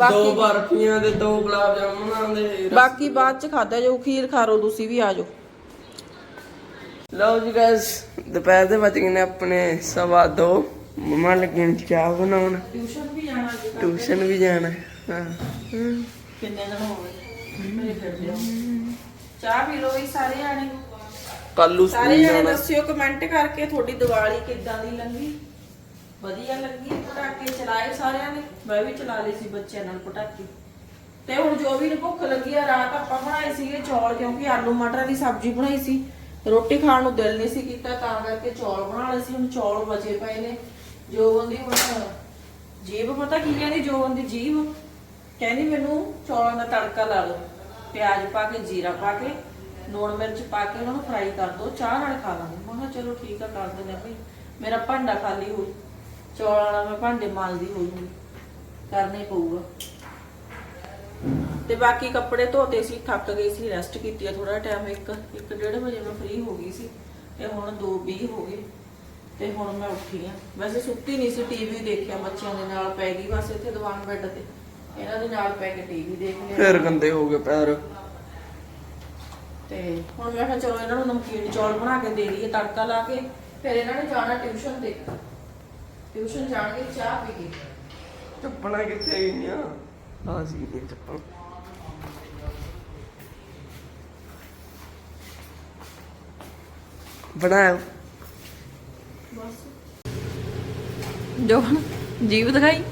ਦੋ ਬਰਫੀਆਂ ਦੇ ਦੋ ਗੁਲਾਬ ਜਾਮੁਨਾਂ ਦੇ ਬਾਕੀ ਬਾਅਦ 'ਚ ਖਾਦਾ ਜੋ ਖੀਰ ਖਾ ਲਓ ਤੁਸੀਂ ਵੀ ਆ ਜਾਓ। ਲਓ ਜੀ ਗਾਇਸ ਦੁਪਹਿਰ ਦੇ ਵੱਜ ਗਏ ਨੇ ਆਪਣੇ ਸਵਾ ਦੋ। ਮਮਾ ਲੱਗੇ ਨੇ ਚਾਹ ਬਣਾਉਣ। ਟਿਊਸ਼ਨ ਵੀ ਜਾਣਾ ਜੀ ਟਿਊਸ਼ਨ ਵੀ ਜਾਣਾ ਹਾਂ। ਕਿੰਨੇ ਦਿਨ ਹੋ ਗਏ? ਮੇਰੇ ਫਿਰਦੇ ਹੋ ਚਾਹ ਪੀ ਲਓ ਬਈ ਸਾਰੇ ਜਾਣੇ। ਕੱਲੂ ਸਾਰੇ ਸਕੂਲ ਜਾਣੇ ਜਾਣਾ। ਦੱਸਿਓ ਕਮੈਂਟ ਕਰਕੇ ਤੁਹਾਡੀ ਦੀਵਾਲੀ ਕਿੱਦਾਂ ਦੀ ਲੰਗੀ? ਵਧੀਆ ਲੱਗੀ ਪਟਾਕੇ? ਚਲਾਏ ਸਾਰਿਆਂ ਨੇ? ਮੈਂ ਵੀ ਚਲਾ ਲਏ ਸੀ ਬੱਚਿਆਂ ਨਾਲ ਪਟਾਕੇ। ਤੇ ਹੁਣ ਜੋ ਵੀ ਨੂੰ ਭੁੱਖ ਲੱਗੀ ਆ ਰਾਤ ਆਪਾਂ ਬਣਾਏ ਸੀਗੇ ਚੌਲ ਕਿਉਂਕਿ ਆਲੂ ਮਟਰਾਂ ਦੀ ਸਬਜ਼ੀ ਬਣਾਈ ਸੀ। ਰੋਟੀ ਖਾਣ ਨੂੰ ਦਿਲ ਨਹੀਂ ਸੀ ਕੀਤਾ ਤਾਂ ਕਰਕੇ ਚੌਲ ਬਣਾ ਲਏ ਸੀ। ਹੁਣ ਚੌਲ ਬਚੇ ਪਏ ਨੇ। ਜੋ ਬੰਦੀ ਹੁਣ ਜੀਭ ਪਤਾ ਕੀ ਕਹਿੰਦੀ? ਜੋਬਨ ਦੀ ਜੀਭ? ਕਹਿੰਦੀ ਮੈਨੂੰ ਚੌਲਾਂ ਦਾ ਤੜਕਾ ਲਾ ਲਓ ਪਿਆਜ਼ ਪਾ ਕੇ, ਜੀਰਾ ਪਾ ਕੇ, ਲੂਣ ਮਿਰਚ ਪਾ ਕੇ ਉਹਨਾਂ ਨੂੰ ਫਰਾਈ ਕਰ ਦਿਓ ਚਾਹ ਨਾਲ ਖਾ ਲਾਂਗੇ। ਮੈਂ ਕਿਹਾ ਚਲੋ ਠੀਕ ਆ, ਕਰ ਦਿੰਦੇ ਆ ਭਈ। ਮੇਰਾ ਭਾਂਡਾ ਖਾਲੀ ਹੋ, ਚੌਲਾਂ ਵਾਲਾ ਮੈਂ ਭਾਂਡੇ ਮਾਲਦੀ ਹੋਊਗੀ। ਕਰਨਾ ਪਊਗਾ। ਤੇ ਬਾਕੀ ਕੱਪੜੇ ਧੋਤੇ ਸੀ, ਥੱਕ ਗਈ ਸੀ ਰੈਸਟ ਕੀਤੀ ਆ ਥੋੜਾ ਟਾਈਮ ਇੱਕ ਇੱਕ ਡੇਢ ਵਜੇ ਮੈਂ ਫ੍ਰੀ ਹੋ ਗਈ ਸੀ। ਤੇ ਹੁਣ 2:20 ਹੋ ਗਏ। ਤੇ ਹੁਣ ਮੈਂ ਉੱਠੀ ਆ। ਵੈਸੇ ਸੁੱਤੀ ਨਹੀਂ ਸੀ ਟੀਵੀ ਦੇਖਿਆ ਬੱਚਿਆਂ ਦੇ ਨਾਲ, ਪੈ ਗਈ ਬਸ ਇੱਥੇ ਦੀਵਾਨ ਬੈੱਡ ਤੇ। ਇਹਨਾਂ ਦੇ ਨਾਲ ਪੈ ਕੇ ਟੀਵੀ ਦੇਖ ਲਿਆ। ਫਿਰ ਗੰਦੇ ਹੋ ਗਏ ਪੈਰ। ਤੇ ਹੁਣ ਮੈਂ ਕਿਹਾ ਚਲੋ ਇਹਨਾਂ ਨੂੰ ਨਮਕੀਨ ਚੌਲ ਬਣਾ ਕੇ ਦੇ ਦਈਏ ਤੜਕਾ ਲਾ ਕੇ ਫਿਰ ਇਹਨਾਂ ਨੇ ਜਾਣਾ ਟਿਊਸ਼ਨ ਤੇ। ਟਿਊਸ਼ਨ ਜਾਣਗੇ ਚਾਹ ਪੀ ਕੇ। ਚੱਪਣਾ ਕਿੱਥੇ ਗਈਆਂ? ਆ ਸੀ ਇਹ ਚੱਪਲ। ਬਣਾਇਆ ਜੋ ਜੀਵ ਦਿਖਾਈ।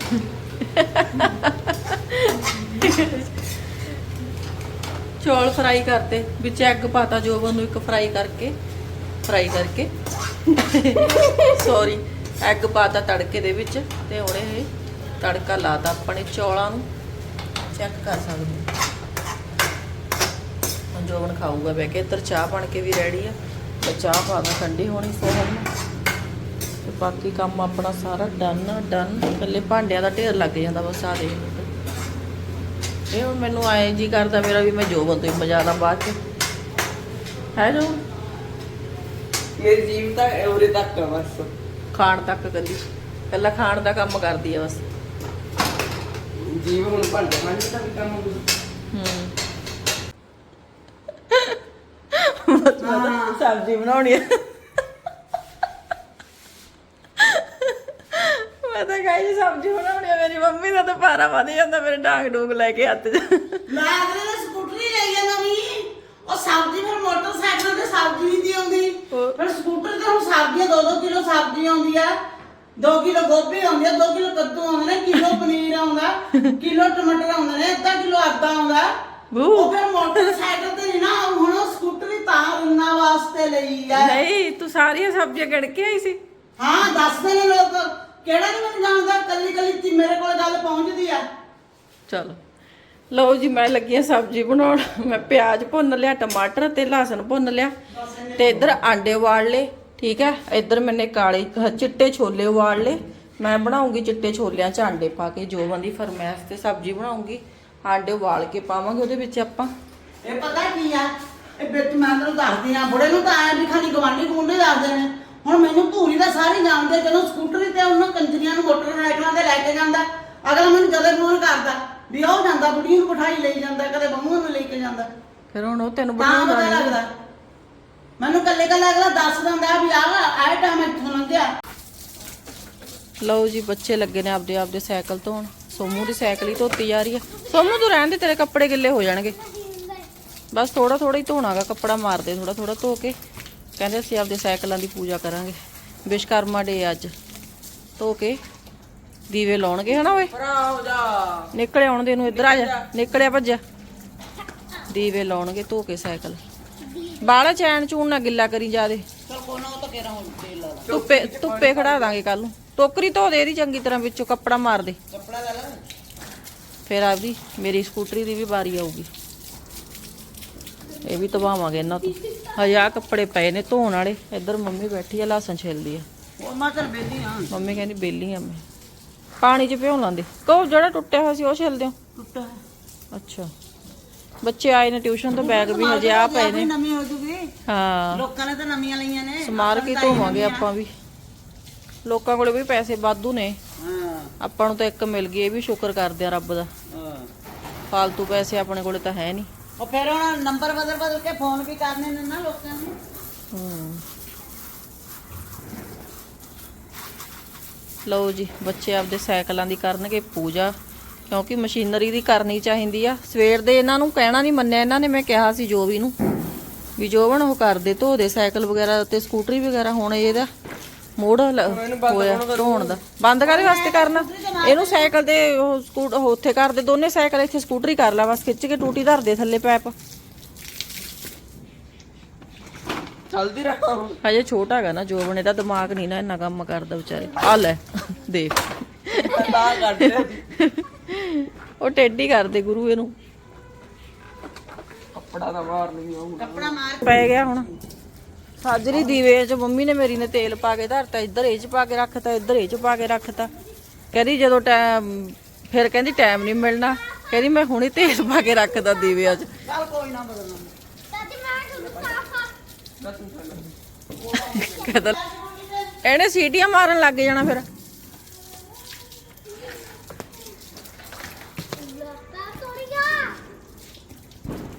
ਚੌਲ ਫਰਾਈ ਕਰਤੇ, ਵਿੱਚ ਐਗ ਪਾਤਾ ਜੋਬਨ ਨੂੰ ਇੱਕ ਫਰਾਈ ਕਰਕੇ ਫਰਾਈ ਕਰਕੇ। ਸੌਰੀ ਐਗ ਪਾਤਾ ਤੜਕੇ ਦੇ ਵਿੱਚ ਤੇ ਹੁਣ ਇਹ ਤੜਕਾ ਲਾਤਾ ਆਪਣੇ ਚੌਲਾਂ ਨੂੰ। ਚੈੱਕ ਕਰ ਸਕਦੇ ਹੁਣ ਜੋਵਨ ਖਾਊਗਾ ਬਹਿ ਕੇ ਇੱਧਰ ਚਾਹ ਬਣ ਕੇ ਵੀ ਰੈਡੀ ਆ। ਤੇ ਚਾਹ ਪਾ ਦਾਂ ਠੰਡੀ ਹੋਣੀ ਸੋਹਣ ਤੇ ਬਾਕੀ ਕੰਮ ਆਪਣਾ ਸਾਰਾ ਡਨ ਡਨ ਇਕੱਲੇ ਭਾਂਡਿਆਂ ਦਾ ਢੇਰ ਲੱਗ ਜਾਂਦਾ ਬਸ ਆ ਦੇ ਇਹ ਹੁਣ ਮੈਨੂੰ ਆਏ ਜੀ ਕਰਦਾ ਮੇਰਾ ਵੀ ਮੈਂ ਜੋਬਨ ਤੋਂ ਹੀ ਮਜਾ ਲਾਂ ਬਾਅਦ ਚ। ਹੈ ਜੋ? ਮੇਰੀ ਜੀਵ ਤਾਂ ਉਰੇ ਤੱਕ ਆ ਬਸ। ਖਾਣ ਤੱਕ ਕੱਲੀ ਕੱਲਾ ਖਾਣ ਦਾ ਕੰਮ ਕਰਦੀ ਆ ਬਸ। ਜੀਵ ਹੁਣ ਭਾਂਡੇ ਮਾਂਜੇ ਦਾ ਵੀ ਕੰਮ ਹੂੰ। ਸਬਜ਼ੀ ਬਣਾਉਣੀ ਆ। ਤਾਂ ਕਹੀ ਸਬਜ਼ੀ ਬਣਾਉਣੀ ਆ ਮੇਰੀ ਮੰਮੀ ਦਾ ਤਾਂ ਪਾਰਾ ਵਧ ਜਾਂਦਾ ਮੇਰੇ ਡਾਂਗ ਡੂੰਗ ਲੈ ਕੇ ਹੱਥ 'ਚ। ਮੈਂ ਅਗਲੇ ਨੇ ਸਕੂਟਰੀ ਲਈ ਆ ਨਵੀਂ। ਉਹ ਸਬਜ਼ੀ ਫਿਰ ਮੋਟਰਸਾਈਕਲ ਤੇ ਸਬਜ਼ੀ ਨਹੀਂ ਦੀ ਆਉਂਦੀ। ਹੋਰ। ਫਿਰ ਸਕੂਟਰ ਤੇ ਹੁਣ ਸਬਜ਼ੀਆਂ 2-2 ਕਿਲੋ ਸਬਜ਼ੀ ਆਉਂਦੀ ਆ। 2 ਕਿਲੋ ਗੋਭੀ ਆਉਂਦੀ ਆ 2 ਕਿਲੋ ਕੱਦੂ ਆਉਂਦੇ ਨੇ ਕਿਲੋ ਪਨੀਰ ਆਉਂਦਾ ਕਿਲੋ ਟਮਾਟਰ ਆਉਂਦੇ ਨੇ ਅੱਧਾ ਕਿਲੋ ਆਟਾ ਆਉਂਦਾ। ਬੂ। ਉਹ ਫਿਰ ਮੋਟਰਸਾਈਕਲ ਤੇ ਨਹੀਂ ਨਾ ਹੁਣ ਉਹ ਸਕੂਟਰੀ ਤਾਂ ਰੁੰਨਾ ਵਾਸਤੇ ਲਈ ਆ। ਨਹੀਂ ਤੂੰ ਸਾਰੀਆਂ ਸਬਜ਼ੀਆਂ ਕੇ ਆਈ ਸੀ। ਹਾਂ ਦੱਸਦੇ ਨੇ ਲੋਕ। ਕਿਹੜਾ ਨਹੀਂ ਮੈਨੂੰ ਜਾਣਦਾ? ਕੱਲੀ ਕੱਲੀ ਮੇਰੇ ਕੋਲ ਗੱਲ ਪਹੁੰਚਦੀ ਆ। ਚਲੋ। ਲਓ ਜੀ ਮੈਂ ਲੱਗੀ ਆ ਸਬਜ਼ੀ ਬਣਾਉਣ। ਮੈਂ ਪਿਆਜ਼ ਭੁੰਨ ਲਿਆ ਟਮਾਟਰ ਤੇ ਲਸਣ ਭੁੰਨ ਲਿਆ ਤੇ ਇੱਧਰ ਆਂਡੇ ਉਬਾਲ ਲਏ ਠੀਕ ਹੈ? ਇੱਧਰ ਮੈਨੇ ਕਾਲੇ ਚਿੱਟੇ ਛੋਲੇ ਉਬਾਲ ਲਏ। ਮੈਂ ਬਣਾਉਂਗੀ ਚਿੱਟੇ ਛੋਲਿਆਂ ਚ ਆਂਡੇ ਪਾ ਕੇ ਜੋਬਨ ਦੀ ਫਰਮੈਸ਼ ਤੇ ਸਬਜ਼ੀ ਬਣਾਉਂਗੀ। ਆਂਡੇ ਉਬਾਲ ਕੇ ਪਾਵਾਂਗੇ ਉਹਦੇ ਵਿੱਚ ਆਪਾਂ। ਇਹ ਪਤਾ ਕੀ ਆ? ਇਹ ਵਿੱਚ ਮੈਂ ਤੈਨੂੰ ਦੱਸਦੀ ਆ ਬੁੜੇ ਨੂੰ ਤਾਂ ਆਇਆ ਵੀ ਖਾਲੀ ਗਵਾਂਢੀ ਗੁੰਡੇ ਦੱਸਦੇ ਨੇ। ਹੁਣ ਮੈਨੂੰ ਧੂਰੀ ਦਾ ਸਾਰੇ ਜਾਣਦੇ ਜਦੋਂ ਸਕੂਟਰੀ ਤੇ ਉਹਨਾਂ ਕੰਜਰੀਆਂ ਨੂੰ ਮੋਟਰਸਾਈਕਲਾਂ ਤੇ ਲੈ ਕੇ ਜਾਂਦਾ ਅਗਲਾ ਮੈਨੂੰ ਜਦੋਂ ਫੋਨ ਕਰਦਾ ਵੀ ਉਹ ਜਾਂਦਾ ਬੁੜੀ ਨੂੰ ਬਿਠਾਈ ਲਈ ਜਾਂਦਾ ਕਦੇ ਬੰਮੂਆਂ ਨੂੰ ਲੈ ਕੇ ਜਾਂਦਾ। ਫਿਰ ਹੁਣ ਉਹ ਤੈਨੂੰ ਤਾਂ ਬਣਾਉਣਾ ਪਤਾ ਲੱਗਦਾ। ਮੈਨੂੰ ਕੱਲੇ ਕੱਲੇ ਅਗਲਾ ਦੱਸ ਦਿੰਦਾ ਵੀ ਆਹ ਆਹ ਟਾਈਮ ਇੱਥੋਂ ਲੰਘਿਆ। ਲਓ ਜੀ ਬੱਚੇ ਲੱਗੇ ਨੇ ਆਪਦੇ ਆਪਦੇ ਸਾਈਕਲ ਧੋਣ। ਸੋਮੂ ਦੀ ਸਾਈਕਲ ਹੀ ਧੋਤੀ ਜਾ ਰਹੀ ਹੈ ਸੋਮੂ ਤੂੰ ਰਹਿਣ ਦੇ ਤੇਰੇ ਕੱਪੜੇ ਗਿੱਲੇ ਹੋ ਜਾਣਗੇ। ਬਸ ਥੋੜਾ ਥੋੜਾ ਹੀ ਧੋਣਾਗਾ ਕੱਪੜਾ ਮਾਰ ਦੇ ਥੋੜਾ ਥੋੜਾ ਧੋ ਕੇ। ਕਹਿੰਦੇ ਅਸੀਂ ਆਪਦੇ ਸਾਈਕਲਾਂ ਦੀ ਪੂਜਾ ਕਰਾਂਗੇ। ਵਿਸ਼ਕਰਮਾ ਡੇ ਅੱਜ। ਧੋ ਕੇ ਦੀਵੇ ਲਾਉਣਗੇ ਹਨਾ ਓਏ? ਭਰਾ ਹੋ ਜਾ। ਨਿਕਲੇ ਆਉਣ ਦੇ ਨੂੰ ਇੱਧਰ ਆ ਜਾ। ਨਿਕਲਿਆ ਭੱਜਿਆ ਦੀਵੇ ਲਾਉਣਗੇ ਧੋ ਕੇ ਸਾਈਕਲ। ਬਾਲਾ ਚੈਨ ਚੂਣ ਨਾ ਗਿੱਲਾ ਕਰੀ ਜਾਦੇ ਚਲ ਕੋਨਾ ਉਹ ਤਾਂ ਕਹਿ ਰਹਾ ਹੁਣ ਤੇਲ ਲਾ ਧੁੱਪੇ ਧੁੱਪੇ ਖੜਾ ਦਾਂਗੇ ਕੱਲ ਨੂੰ। ਟੋਕਰੀ ਧੋ ਦੇ ਇਹਦੀ ਚੰਗੀ ਤਰ੍ਹਾਂ ਵਿੱਚੋਂ ਕੱਪੜਾ ਮਾਰ ਦੇ। ਕੱਪੜਾ ਲੈ ਲੈ। ਫਿਰ ਆਪਦੀ ਮੇਰੀ ਸਕੂਟਰੀ ਦੀ ਵੀ ਵਾਰੀ ਆਊਗੀ। ਇਹ ਵੀ ਧਵਾਵਾਂਗੇ ਇਹਨਾਂ ਤੋਂ। ਹਜੇ ਆਹ ਕੱਪੜੇ ਪਏ ਨੇ ਧੋਣ ਵਾਲੇ। ਇੱਧਰ ਮੰਮੀ ਬੈਠੀ ਆ ਲਸਣ ਛਿਲਦੀ ਆ। ਉਹ ਮੈਂ ਤਾਂ ਬੇਲੀ ਆ। ਮੰਮੀ ਕਹਿੰਦੀ ਬੇਲੀ ਆ ਮੈਂ। ਪਾਣੀ 'ਚ ਭਿਉਂ ਲਾਂਦੇ। ਕਹੋ ਜਿਹੜਾ ਟੁੱਟਿਆ ਹੋਇਆ ਸੀ ਉਹ ਛਿਲਦੇ ਹੋ ਟੁੱਟਾ ਅੱਛਾ। ਬੱਚੇ ਆਏ ਨੇ ਟਿਊਸ਼ਨ ਤੋਂ ਬੈਗ ਵੀ ਹਜੇ ਆ ਪਏ ਨੇ। ਨਵੀਂ ਹੋ ਜੂਗੀ। ਹਾਂ। ਲੋਕਾਂ ਨੇ ਤਾਂ ਨਵੀਆਂ ਲਈਆਂ ਨੇ ਸਮਾਰ ਕੇ ਧੋਵਾਂਗੇ ਆਪਾਂ ਵੀ। ਲੋਕਾਂ ਕੋਲੇ ਵੀ ਪੈਸੇ ਵਾਧੂ ਨੇ। ਹਾਂ। ਆਪਾਂ ਨੂੰ ਤਾਂ ਇੱਕ ਮਿਲ ਗਈ ਇਹ ਵੀ ਸ਼ੁਕਰ ਕਰਦੇ ਆ ਰੱਬ ਦਾ। ਹਾਂ। ਫਾਲਤੂ ਪੈਸੇ ਆਪਣੇ ਕੋਲੇ ਤਾਂ ਹੈ ਨਹੀਂ ਉਹ ਫਿਰ ਹੁਣ ਨੰਬਰ ਬਦਲ ਬਦਲ ਕੇ ਫੋਨ ਵੀ ਕਰਨੇ ਨੇ ਨਾ ਲੋਕਾਂ ਨੂੰ। ਹਮ। ਲਓ ਜੀ, ਬੱਚੇ ਆਪਦੇ ਸਾਈਕਲਾਂ ਦੀ ਕਰਨਗੇ ਪੂਜਾ, ਕਿਉਂਕਿ ਮਸ਼ੀਨਰੀ ਦੀ ਕਰਨੀ ਚਾਹੀਦੀ ਆ। ਸਵੇਰ ਦੇ ਇਹਨਾਂ ਨੂੰ ਕਹਿਣਾ ਨਹੀਂ ਮੰਨਿਆ, ਇਹਨਾਂ ਨੇ ਮੈਂ ਕਿਹਾ ਸੀ ਜੋ ਵੀ ਨੂੰ ਵੀ ਜੋਬਨ ਉਹ ਕਰਦੇ ਧੋ ਦੇ ਸਾਈਕਲ ਵਗੈਰਾ ਤੇ ਸਕੂਟਰੀ ਵਗੈਰਾ ਹੁਣ ਇਹਦਾ। ਮੋੜ ਲ- ਹੋਇਆ ਧੋਣ ਦਾ। ਬੰਦ ਕਾਹਦੇ ਵਾਸਤੇ ਕਰਨਾ? ਇਹਨੂੰ ਸਾਈਕਲ ਤੇ ਉਹ ਸਕੂਟ ਉਹ ਉੱਥੇ ਕਰਦੇ ਦੋਨੇ ਸਾਈਕਲ ਇੱਥੇ ਸਕੂਟਰੀ ਕਰ ਲੈ ਬਸ ਖਿੱਚ ਕੇ ਟੂਟੀ ਧਰ ਦੇ ਥੱਲੇ ਪੈਪ। ਚਲਦੀ ਰਹਾ ਹਜੇ ਛੋਟਾ ਹੈਗਾ ਨਾ ਜੋਬਨ ਇਹਦਾ ਦਿਮਾਗ ਨਹੀਂ ਨਾ ਇੰਨਾ ਕੰਮ ਕਰਦਾ ਵਿਚਾਰੇ। ਆ ਲੈ ਦੇਖ। ਸੀ ਉਹ ਟੇਢੀ ਕਰਦੇ ਗੁਰੂ ਇਹਨੂੰ। ਕੱਪੜਾ ਤਾਂ ਬਾਹਰ ਨਹੀਂ ਆਉਂਦਾ ਕੱਪੜਾ ਮਾਰ ਪੈ ਗਿਆ ਹੁਣ। ਸਾਜਰੀ ਦੀਵੇ ਚ ਮੰਮੀ ਨੇ ਮੇਰੀ ਨੇ ਤੇਲ ਪਾ ਕੇ ਧਰਤਾ ਇੱਧਰ ਇਹ ਚ ਪਾ ਕੇ ਰੱਖਤਾ ਇੱਧਰ ਇਹ ਚ ਪਾ ਕੇ ਰੱਖਤਾ। ਕਹਿੰਦੀ ਜਦੋਂ ਟਾਈਮ ਫਿਰ ਕਹਿੰਦੀ ਟਾਈਮ ਨਹੀਂ ਮਿਲਣਾ। ਕਹਿੰਦੀ ਮੈਂ ਹੁਣੇ ਤੇਲ ਪਾ ਕੇ ਰੱਖਦਾ ਦੀਵਿਆਂ ਚ। ਚੱਲ ਕੋਈ ਨਾ ਬਦਲਣਾ ਕਹਿੰਦਾ ਇਹਨੇ ਸੀਟੀਆਂ ਮਾਰਨ ਲੱਗ ਜਾਣਾ ਫਿਰ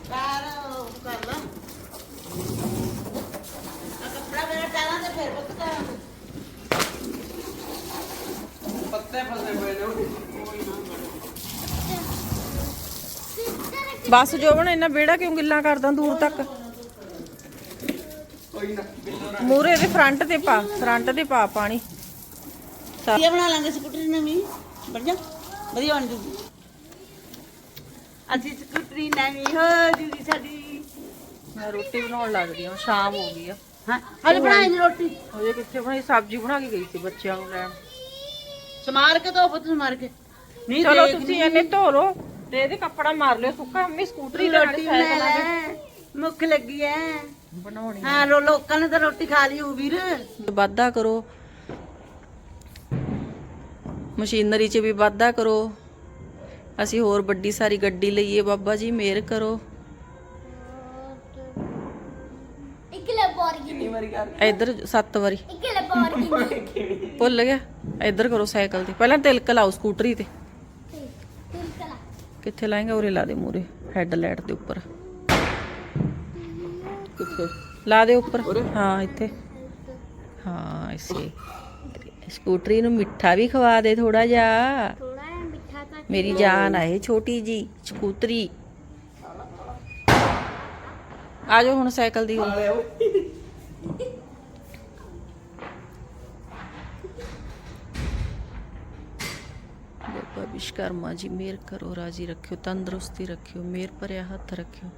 ਪੈਰ ਉਹ ਕਰ ਲਾ ਆ ਕੱਪੜਾ ਮੇਰਾ ਟਾਲਾਂ ਤੇ ਫਿਰ ਪੁੱਤ ਕਰ ਪੱਤੇ ਫਸੇ ਪਏ ਨੇ ਬਸ ਜੋਬਨ ਇੰਨਾ ਬੇੜਾ ਕਿਉਂ ਗਿੱਲਾ ਕਰਦਾ ਦੂਰ ਤੱਕ? ਕੋਈ ਨਾ ਮੂਰੇ ਦੇ ਫਰੰਟ ਤੇ ਪਾ ਫਰੰਟ ਤੇ ਪਾ ਪਾਣੀ। ਇਹ ਬਣਾ ਲਾਂਗੇ ਸਕੂਟਰੀ ਨਵੀਂ ਜਾ ਵਧੀਆ ਬਣ ਜੂਗੀ। ਅਸੀਂ ਸਕੂਟਰੀ ਨਵੀਂ ਹੋ ਜੂਗੀ ਸਾਡੀ। ਮੈਂ ਰੋਟੀ ਬਣਾਉਣ ਲੱਗਦੀ ਹਾਂ ਸ਼ਾਮ ਹੋ ਗਈ ਆ। ਹਾਂ ਹਲੇ ਬਣਾਈ ਨੀ ਰੋਟੀ। ਹਜੇ ਕਿੱਥੇ ਬਣਾਈ? ਸਬਜ਼ੀ ਬਣਾ ਕੇ ਗਈ ਸੀ ਬੱਚਿਆਂ ਨੂੰ ਲੈਣ। ਸਮਾਰ ਕੇ ਦੋ ਪੁੱਤ ਸਮਾਰ ਕੇ। ਨਹੀਂ ਚਲੋ ਤੁਸੀਂ ਇਹਨੇ ਧੋ ਲਓ। ਤੇ ਇਹਦੇ ਕੱਪੜਾ ਮਾਰ ਲਿਓ ਸੁੱਕਾ ਮੰਮੀ ਸਕੂਟਰੀ ਤੇ ਰੋਟੀ ਬਣਾ ਲੈ ਮੁੱਖ ਲੱਗੀ ਐ। ਬਣਾਉਣੀ ਹਾਂ ਲੋ ਲੋਕਾਂ ਨੇ ਤਾਂ ਰੋਟੀ ਖਾ ਲਈ ਹੋ ਵੀਰ। ਵਾਧਾ ਕਰੋ। ਮਸ਼ੀਨਰੀ 'ਚ ਵੀ ਵਾਧਾ ਕਰੋ। ਅਸੀਂ ਹੋਰ ਵੱਡੀ ਸਾਰੀ ਗੱਡੀ ਲਈਏ ਬਾਬਾ ਜੀ ਮਿਹਰ ਕਰੋ। ਇੱਧਰ ਸੱਤ ਵਾਰੀ। ਭੁੱਲ ਗਿਆ। ਇੱਧਰ ਕਰੋ ਸਾਈਕਲ ਤੇ। ਪਹਿਲਾਂ ਤਿਲਕ ਲਾਓ ਸਕੂਟਰੀ ਤੇ। ਕਿੱਥੇ ਲਾਏਗਾ? ਉਰੇ ਲਾ ਦੇ ਮੂਰੇ ਹੈੱਡ ਲਾਈਟ ਦੇ ਉੱਪਰ। ਕਿੱਥੇ? ਲਾ ਦੇ ਉੱਪਰ। ਹਾਂ ਇੱਥੇ। ਹਾਂ ਇਸੇ ਸਕੂਟਰੀ ਨੂੰ ਮਿੱਠਾ ਵੀ ਖਵਾ ਦੇ ਥੋੜਾ ਜਿਹਾ। ਥੋੜਾ ਜਿਹਾ ਮਿੱਠਾ ਤਾਂ ਮੇਰੀ ਜਾਨ ਆ ਇਹ ਛੋਟੀ ਜੀ ਸਕੂਤਰੀ ਆ ਜਾਓ ਹੁਣ ਸਾਈਕਲ ਦੀ ਹੁਣ ਵਿਸ਼ਕਰਮਾ ਜੀ, ਮਿਹਰ ਕਰੋ, ਰਾਜੀ ਰੱਖਿਓ, ਤੰਦਰੁਸਤੀ ਰੱਖਿਓ ਮੇਰ ਭਰਿਆ ਹੱਥ ਰੱਖਿਓ।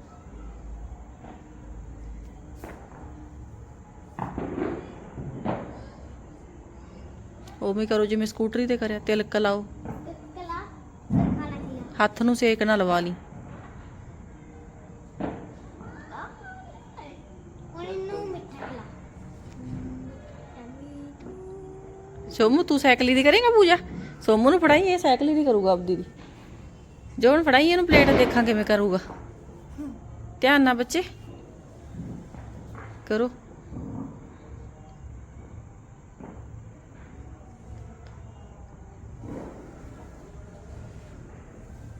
ਉਵੇਂ ਕਰੋ ਜਿਵੇਂ ਸਕੂਟਰੀ ਤੇ ਕਰਿਆ, ਤਿਲਕ ਲਾਓ। ਹੱਥ ਨੂੰ ਸੇਕ ਨਾ ਲਵਾ ਲਈ। ਸੋਮੂ, ਤੂੰ ਸਾਈਕਲੀ ਦੀ ਕਰੇਗਾ ਪੂਜਾ? ਸੋਮੂ ਨੂੰ ਫੜਾਈ ਇਹ ਸਾਈਕਲੀ ਦੀ ਕਰੂਗਾ ਆਪਦੀ ਦੀ। ਜੋਨ ਫੜਾਈ ਇਹਨੂੰ ਪਲੇਟ ਦੇਖਾਂ ਕਿਵੇਂ ਕਰੂਗਾ। ਧਿਆਨ ਨਾਲ ਬੱਚੇ। ਕਰੋ।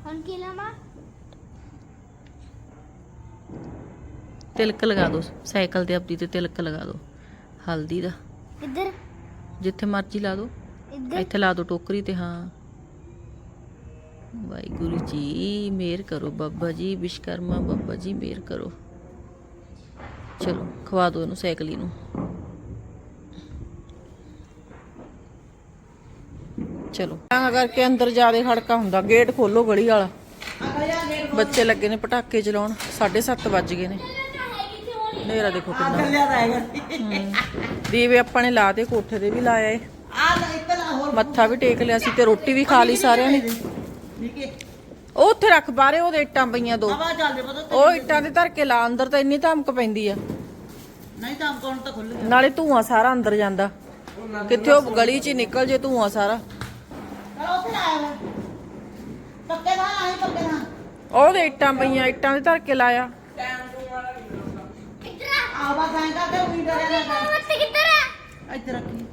ਹੁਣ ਕੀ ਲਵਾਂ? ਤਿਲਕ ਲਗਾ ਦਿਓ ਸਾਈਕਲ ਤੇ ਆਪਦੀ ਤੇ ਤਿਲਕ ਲਗਾ ਦਿਓ ਹਲਦੀ ਦਾ। ਕਿੱਧਰ ਜਿੱਥੇ ਮਰਜ਼ੀ ਲਾ ਦਿਓ ਇੱਧਰ ਇੱਥੇ ਲਾ ਦਿਓ ਟੋਕਰੀ ਤੇ ਹਾਂ। ਵਾਹਿਗੁਰੂ ਜੀ ਮਿਹਰ ਕਰੋ ਬਾਬਾ ਜੀ ਵਿਸ਼ਕਰਮਾ ਬਾਬਾ ਜੀ ਮਿਹਰ ਕਰੋ। ਚਲੋ ਖਵਾ ਦਿਓ ਇਹਨੂੰ ਸਾਈਕਲੀ ਨੂੰ ਚਲੋ। ਤਾਂ ਕਰਕੇ ਅੰਦਰ ਜਿਆਦੇ ਖੜਕਾ ਹੁੰਦਾ ਗੇਟ ਖੋਲੋ ਗਲੀ ਵਾਲਾ। ਬੱਚੇ ਲੱਗੇ ਨੇ ਪਟਾਕੇ ਚਲਾਉਣ 7:30 ਵੱਜ ਗਏ ਨੇ। ਹਨੇਰਾ ਦੇਖੋ ਕਿੰਨਾ। ਦਾ ਦੀਵੇ ਆਪਾਂ ਨੇ ਲਾ ਦੇ ਕੋਠੇ ਤੇ ਵੀ ਲਾਇਆ ਏ। ਮੱਥਾ ਵੀ ਟੇਕ ਲਿਆ ਸੀ ਤੇ ਰੋਟੀ ਵੀ ਖਾ ਲਈ ਸਾਰਿਆਂ ਨੇ। ਨਿੱਕੇ ਉਹ ਉੱਥੇ ਰੱਖ ਬਾਰੇ ਉਹਦੇ ਇੱਟਾਂ ਪਈਆਂ ਦੋ। ਹਵਾ ਚੱਲਦੇ ਪਤਾ ਉਹ ਇੱਟਾਂ ਦੇ ਧਰ ਕੇ ਲਾ ਅੰਦਰ ਤਾਂ ਇੰਨੀ ਧਮਕ ਪੈਂਦੀ ਆ। ਨਹੀਂ ਤਾਂ ਕੌਣ ਤਾਂ ਖੁੱਲ ਗਿਆ। ਨਾਲੇ ਧੂਆਂ ਸਾਰਾ ਅੰਦਰ ਜਾਂਦਾ। ਕਿੱਥੇ ਉਹ ਗਲੀ 'ਚ ਹੀ ਨਿਕਲ ਜੇ ਧੂਆਂ ਸਾਰਾ। ਚਲੋ ਉੱਥੇ ਆਇਆ ਵਾ ਪੱਕੇ ਦਾ ਆਏ ਪੱਕੇ ਦਾ ਉਹਦੇ ਇੱਟਾਂ ਪਈਆਂ ਇੱਟਾਂ ਦੇ ਧਰ ਕੇ ਲਾਇਆ ਇੱਧਰ ਆ ਬਸ ਐਂ ਕਰਕੇ ਉਹੀ ਡਰਿਆ ਨਾ ਕਰ ਇੱਥੇ ਰੱਖੀ।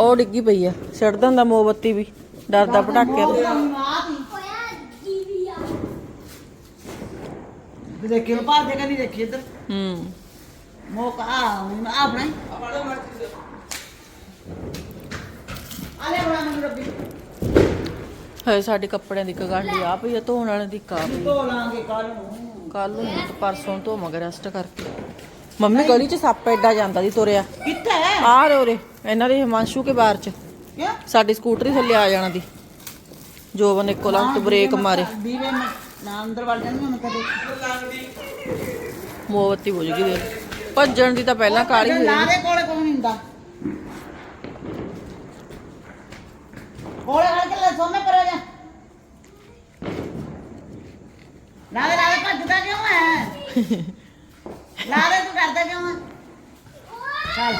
ਉਹ ਡਿੱਗੀ ਪਈ ਆ। ਛੱਡ ਦਿੰਦਾ ਮੋਮਬੱਤੀ ਵੀ। ਡਰਦਾ ਪਟਾਕਿਆਂ ਤੋਂ ਦੀ। ਹੋਇਆ ਜੀਵੀਆ ਦੇਖੀ ਲੋ ਭਾਰ ਦੇ ਕਦੀ ਦੇਖੀ ਇੱਧਰ ਹੂੰ ਮੋਕ ਆ ਆ ਬਣਾਈ ਆ ਲੈ ਬਣਾ ਮੈਨੂੰ ਰੱਬੀ। ਹਏ ਸਾਡੇ ਕੱਪੜਿਆਂ ਦੀ ਕਗਾਂਡੀ ਆ ਪਈ ਆ ਧੋਣ ਵਾਲੇ ਦੀ ਕਾ ਪਈ ਧੋ ਲਾਂਗੇ ਕੱਲ ਨੂੰ। ਕੱਲ ਨੂੰ ਨਹੀਂ ਤੇ ਪਰਸੋਂ ਧੋਵਾਂਗੇ ਰੈਸਟ ਕਰਕੇ। ਮੰਮੀ ਗਲੀ 'ਚ ਸੱਪ ਐਡਾ ਜਾਂਦਾ ਦੀ ਤੁਰਿਆ। ਕਿੱਥੇ ਆ ਰੇ ਉਰੇ ਇਹਨਾਂ ਦੇ ਹਿਮਾਂਸ਼ੂ ਕੇ ਬਾਰ 'ਚ। ਕਿਉਂ ਸਾਡੀ ਸਕੂਟਰੀ ਥੱਲੇ ਆ ਜਾਣਾ ਦੀ। ਜੋਬਨ ਇੱਕੋ ਲੰਟ ਬ੍ਰੇਕ ਮਾਰੇ। ਦੀਵੇ ਮੈਂ ਨਾ ਅੰਦਰ ਵੜ ਜਾਂਦੀ ਮੈਂ ਕਦੇ। ਮੋਮਬੱਤੀ ਬੁਝ ਗਈ ਦੇ ਭੱਜਣ ਦੀ ਤਾਂ ਪਹਿਲਾਂ ਕਾਲੀ ਹੋਈ। ਲਾ ਦੇ ਕੋਲੇ ਕੋਈ ਨਹੀਂ ਹੁੰਦਾ। ਕੋਲੇ ਖੜ ਕੇ ਲੈ ਸੋਮੇ ਪਰੇ ਜਾ। ਨਾ ਦੇ ਨਾ ਦੇ ਭੱਜਦਾ ਕਿਉਂ ਹੈ ਲਾ ਦੇ ਤੂੰ ਕਰਦਾ ਕਿਉਂ ਹੈ ਚੱਲ।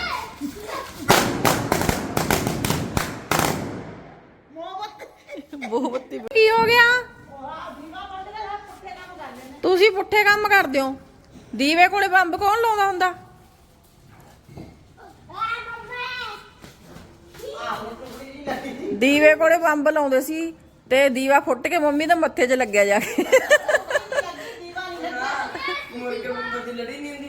ਮੋਮਬੱਤੀ ਕੀ ਹੋ ਗਿਆ? ਤੁਸੀਂ ਪੁੱਠੇ ਕੰਮ ਕਰਦੇ ਹੋ। ਦੀਵੇ ਕੋਲੇ ਬੰਬ ਕੌਣ ਲਾਉਂਦਾ ਹੁੰਦਾ? ਦੀਵੇ ਕੋਲੇ ਬੰਬ ਲਾਉਂਦੇ ਸੀ ਤੇ ਦੀਵਾ ਫੁੱਟ ਕੇ ਮੰਮੀ ਦੇ ਮੱਥੇ 'ਚ ਲੱਗਿਆ ਜਾ ਕੇ ਮੁਰਗੇ ਬੰਬ ਦੀ ਲੜੀ ਨਹੀਂ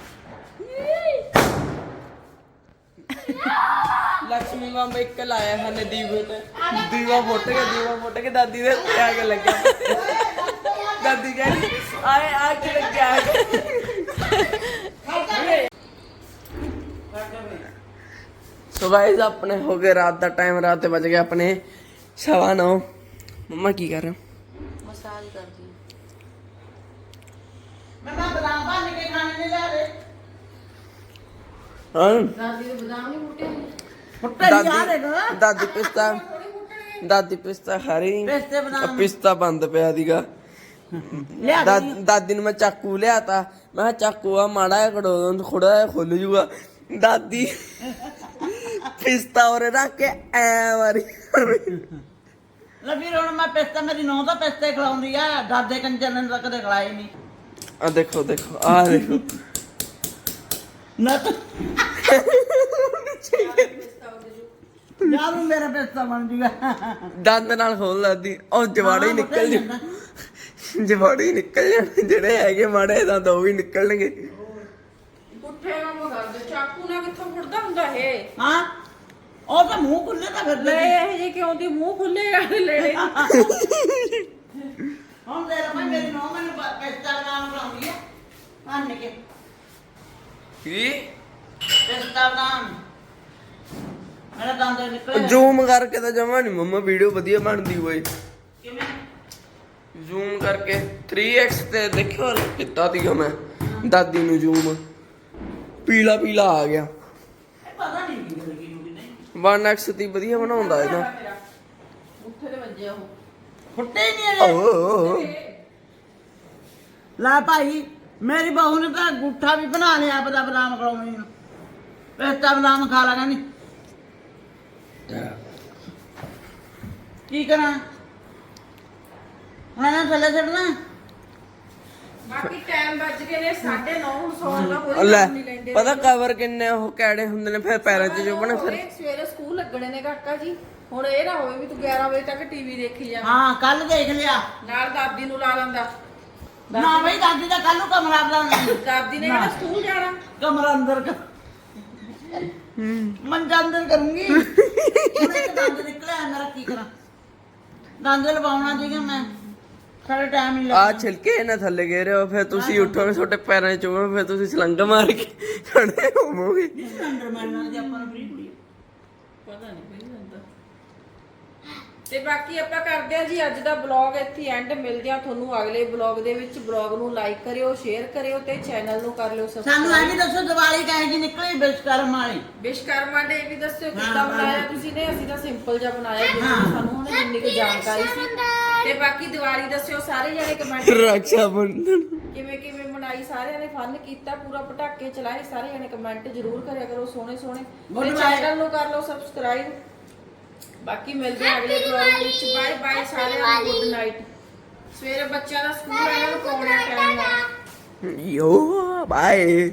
ਬੰਬ ਇੱਕ ਲਾਇਆ ਹਨੇ ਦੀਵੇ ਤੇ। ਦੀਵਾ ਫੁੱਟ ਕੇ ਦੀਵਾ ਫੁੱਟ ਕੇ ਦਾਦੀ ਦੇ ਉੱਤੇ ਆ ਕੇ ਲੱਗਿਆ। ਦਾਦੀ ਕਹਿੰਦੀ ਆਏ ਆ ਕੇ ਲੱਗਿਆ। ਸੋ ਗਾਇਸ ਆਪਣੇ ਹੋ ਗਏ ਰਾਤ ਦਾ ਟਾਈਮ ਰਾਤ ਦੇ ਵੱਜ ਗਏ ਆਪਣੇ ਸਵਾ ਨੌ। ਮੰਮਾ ਕੀ ਕਰ ਰਹੇ ਹੋ? ਮਸਾਜ ਕਰਦੀ ਮੈਂ ਨਾ ਬਦਾਮ ਭੰਨ ਕੇ ਖਾਣੇ ਨਹੀਂ ਜਾ ਰਹੇ ਹਾਂ। ਦਾਦੀ ਦੇ ਬਦਾਮ ਨਹੀਂ ਮੁੱਟੇ ਦਾਦੀ ਪਿਸਤਾ ਦਾਦੀ ਪਿਸਤਾ ਹਰੀ ਪਿਸਤੇ ਬੰਦ ਪਿਆ ਦੀਗਾ। ਦਾਦੀ ਨੂੰ ਮੈਂ ਚਾਕੂ ਲਿਆਤਾ। ਮੈਂ ਚਾਕੂ ਆ ਮਾੜਾ ਥੋੜਾ ਜਿਹਾ ਖੁੱਲ ਜੂਗਾ। ਦਾਦੀ ਪਿਸਤਾ ਉਰੇ ਰੱਖ ਕੇ ਐ ਮਾਰੀ ਲੈ ਵੀਰ ਹੁਣ ਮੈਂ ਪਿਸਤਾ ਮੇਰੀ ਨੌਂ ਤਾਂ ਪਿਸਤੇ ਖਿਲਾਉਂਦੀ ਆ। ਦਾਦੇ ਕੰਜਰ ਨੇ ਤਾਂ ਕਦੇ ਖਿਲਾਏ ਨਹੀਂ ਆ ਦੇਖੋ ਦੇਖੋ ਆ ਦੇਖੋ। ਨਾ ਤਾਂ ਯਾਰ ਨੂੰ ਮੇਰਾ ਪਿਸਤਾ ਬਣ ਜੂਗਾ। ਦੰਦ ਨਾਲ ਖੋਲ ਦਾਦੀ ਉਹ ਜਵਾੜੇ ਹੀ ਨਿਕਲ ਜੂ ਜਵਾੜੇ ਹੀ ਨਿਕਲ ਜਾਣ। ਜਿਹੜੇ ਹੈਗੇ ਮਾੜੇ ਦੰਦ ਉਹ ਵੀ ਨਿਕਲਣਗੇ। ਪੁੱਠੇ ਕੰਮ ਕਰਦੇ। ਚਾਕੂ ਨਾਲ ਕਿੱਥੋਂ ਫੁੱਟਦਾ ਹੁੰਦਾ ਇਹ? ਹਾਂ ਉਹ ਤਾਂ ਮੂੰਹ ਖੁੱਲੇ ਤਾਂ ਲੈ ਫਿਰਦੇ ਇਹ ਜੇ ਕਿਉਂ ਦੀ ਮੂੰਹ ਖੁੱਲੇਗਾ ਲੈਣੇ ਹੁਣ ਦੇ ਰਮਾ ਮੇਰੀ ਨੌਂ ਮੈਨੂੰ ਪ- ਪਿਸਤਾ ਬਦਾਮ ਖਿਲਾਉਂਦੀ ਆ। ਭੰਨ ਕੇ। ਕੀ? ਪਿਸਤਾ ਬਦਾਮ ਮੇਰਾ ਦੰਦ ਨਿਕਲੇ ਜ਼ੂਮ ਕਰਕੇ ਤਾਂ ਜਮਾ ਨਹੀਂ ਮੰਮਾ ਵੀਡੀਓ ਵਧੀਆ ਬਣਦੀ ਓਏ ਕਿਵੇਂ? ਜ਼ੂਮ ਕਰਕੇ 3x ਤੇ ਦੇਖਿਓ ਕਿੱਤਾ ਦੀਗਾ ਮੈਂ। ਦਾਦੀ ਨੂੰ ਜ਼ੂਮ। ਪੀਲਾ ਪੀਲਾ ਆ ਗਿਆ। ਇਹ ਪਤਾ ਨਹੀਂ ਕੀ ਲੱਗੀ ਨੂੰ ਕਿ ਨਹੀਂ। 1x ਦੀ ਵਧੀਆ ਬਣਾਉਂਦਾ ਇਹਦਾ। ਉੱਥੇ ਤੇ ਵੱਜੇ ਉਹ। ਫੁੱਟੇ ਹੀ ਨਹੀਂ ਓਹ ਲੈ ਭਾਈ ਮੇਰੀ ਬਹੂ ਨੇ ਤਾਂ ਗੁੱਠਾ ਵੀ ਬਣਾ ਲਿਆ ਆਪਦਾ ਬਦਾਮ ਖਲਾਉਣੀ ਨੂੰ ਪਿਸਤਾ ਬਦਾਮ ਖਾ ਲਗਾ ਨਹੀਂ ਕੀ ਕਰਾਂ? ਹੁਣ ਇਹਨਾਂ ਥੱਲੇ ਛੱਡਣਾ? ਬਾਕੀ ਟਾਈਮ ਵੱਜ ਗਏ ਨੇ 9:30 ਹੁਣ ਸੌਣ ਦਾ ਕੋਈ ਲੈ ਕੰਮ ਨਹੀਂ ਲੈਂਦੇ। ਪਤਾ ਕਵਰ ਕਿੰਨੇ ਉਹ ਕੈੜੇ ਹੁੰਦੇ ਨੇ ਫਿਰ ਪੈਰਾਂ 'ਚ ਚੁਭਣੇ ਫਿਰ। ਸਵੇਰੇ- ਸਵੇਰੇ ਸਕੂਲ ਲੱਗਣੇ ਨੇ ਕਾਕਾ ਜੀ। ਹੁਣ ਇਹ ਨਾ ਹੋਵੇ ਵੀ ਤੂੰ 11 ਵਜੇ ਤੱਕ ਟੀਵੀ ਦੇਖੀ ਜਾ। ਹਾਂ ਕੱਲ ਦੇਖ ਲਿਆ। ਨਾਲ ਦਾਦੀ ਨੂੰ ਲਾ ਲੈਂਦਾ। ਨਾ ਬਈ ਦਾਦੀ ਦਾ ਕੱਲ ਨੂੰ ਕਮਰਾ ਬਣਾਉਣਾ। ਦਾਦੀ ਨੇ ਕਿਹੜਾ ਸਕੂਲ ਜਾਣਾ? ਕਮਰਾ ਅੰਦਰ ਕਰ ਮੰਜਾ ਅੰਦਰ ਕਰੂੰਗੀ। ਹੁਣ ਇੱਕ ਦੰਦ ਨਿਕਲਿਆ ਮੇਰਾ ਕੀ ਕਰਾਂ। ਦੰਦ ਲਵਾਉਣਾ ਸੀਗਾ ਮੈਂ। ਸਾਡਾ ਟਾਈਮ ਨਹੀਂ ਆ ਲੱਗਦਾ ਛਿਲਕੇ ਨਾ ਥੱਲੇ ਗਏ ਹੋ ਫਿਰ ਤੁਸੀਂ ਉੱਠੋਗੇ ਤੁਹਾਡੇ ਪੈਰਾਂ 'ਚ ਫਿਰ ਤੁਸੀਂ ਸਲੰਗ ਮਾਰ ਕੇ ਖੜੇ ਹੋਵੋਗੇ। ਅੰਦਰ ਮਿਲਣਾ ਦੀ ਆਪਾਂ ਨੂੰ ਫਰੀ ਕੁੜੀ ਪਤਾ ਨਹੀਂ ਕੋਈ ਜਾਂਦਾ ਤੇ ਬਾਕੀ ਆਪਾਂ ਕਰਦੇ ਆ ਜੀ ਅੱਜ ਦਾ ਬਲੌਗ ਇੱਥੇ ਐਂਡ ਮਿਲਦੇ ਆ ਤੁਹਾਨੂੰ ਅਗਲੇ ਬਲੌਗ ਦੇ ਵਿੱਚ। ਬਲੌਗ ਨੂੰ ਲਾਈਕ ਕਰਿਓ ਸ਼ੇਅਰ ਕਰਿਓ ਤੇ ਚੈਨਲ ਨੂੰ ਕਰ ਲਿਓ ਸਾਨੂੰ ਵੀ ਦੱਸੋ ਦੀਵਾਲੀ ਕਾਹੇ ਜੀ ਨਿਕਲੀ ਬਿਸ਼ਕਰਮ ਵਾਲੀ? ਵਿਸ਼ਕਰਮਾ ਡੇ ਵੀ ਦੱਸਿਓ ਕਿੱਦਾਂ। ਬਣਾਇਆ ਤੁਸੀਂ ਨੇ? ਅਸੀਂ ਤਾਂ ਸਿੰਪਲ ਜਿਹਾ ਬਣਾਇਆ ਜਿਵੇਂ। ਸਾਨੂੰ ਹੁਣ ਜਿੰਨੀ ਕੁ ਜਾਣਕਾਰੀ ਸੀ। ਤੇ ਬਾਕੀ ਦੀਵਾਲੀ ਦੱਸਿਓ ਸਾਰੇ ਜਣੇ ਕਮੈਂਟ ਰੱਖਿਆ ਬੰਧਨ ਕਿਵੇਂ ਕਿਵੇਂ ਮਨਾਈ? ਸਾਰਿਆਂ ਨੇ ਫਨ ਕੀਤਾ ਪੂਰਾ ਪਟਾਕੇ ਚਲਾਏ ਸਾਰੇ ਜਣੇ ਕਮੈਂਟ ਜ਼ਰੂਰ ਕਰਿਆ ਕਰੋ ਸੋਹਣੇ ਸੋਹਣੇ ਤੇ. ਚੈਨਲ ਨੂੰ ਕਰ ਲਓ ਸਬਸਕ੍ਰਾਈਬ ਬਾਕੀ ਮਿਲਦੇ ਆ ਅਗਲੇ ਵਲੌਗ ਵਿੱਚ। ਬਾਏ ਬਾਏ ਸਾਰਿਆਂ ਨੂੰ ਗੁੱਡ ਨਾਈਟ ਸਵੇਰੇ ਬੱਚਿਆਂ ਦਾ ਸਕੂਲ ਆ ਇਹਨਾਂ ਨੂੰ ਪਾਉਣੇ ਟਾਈਮ ਯੋ ਬਾਏ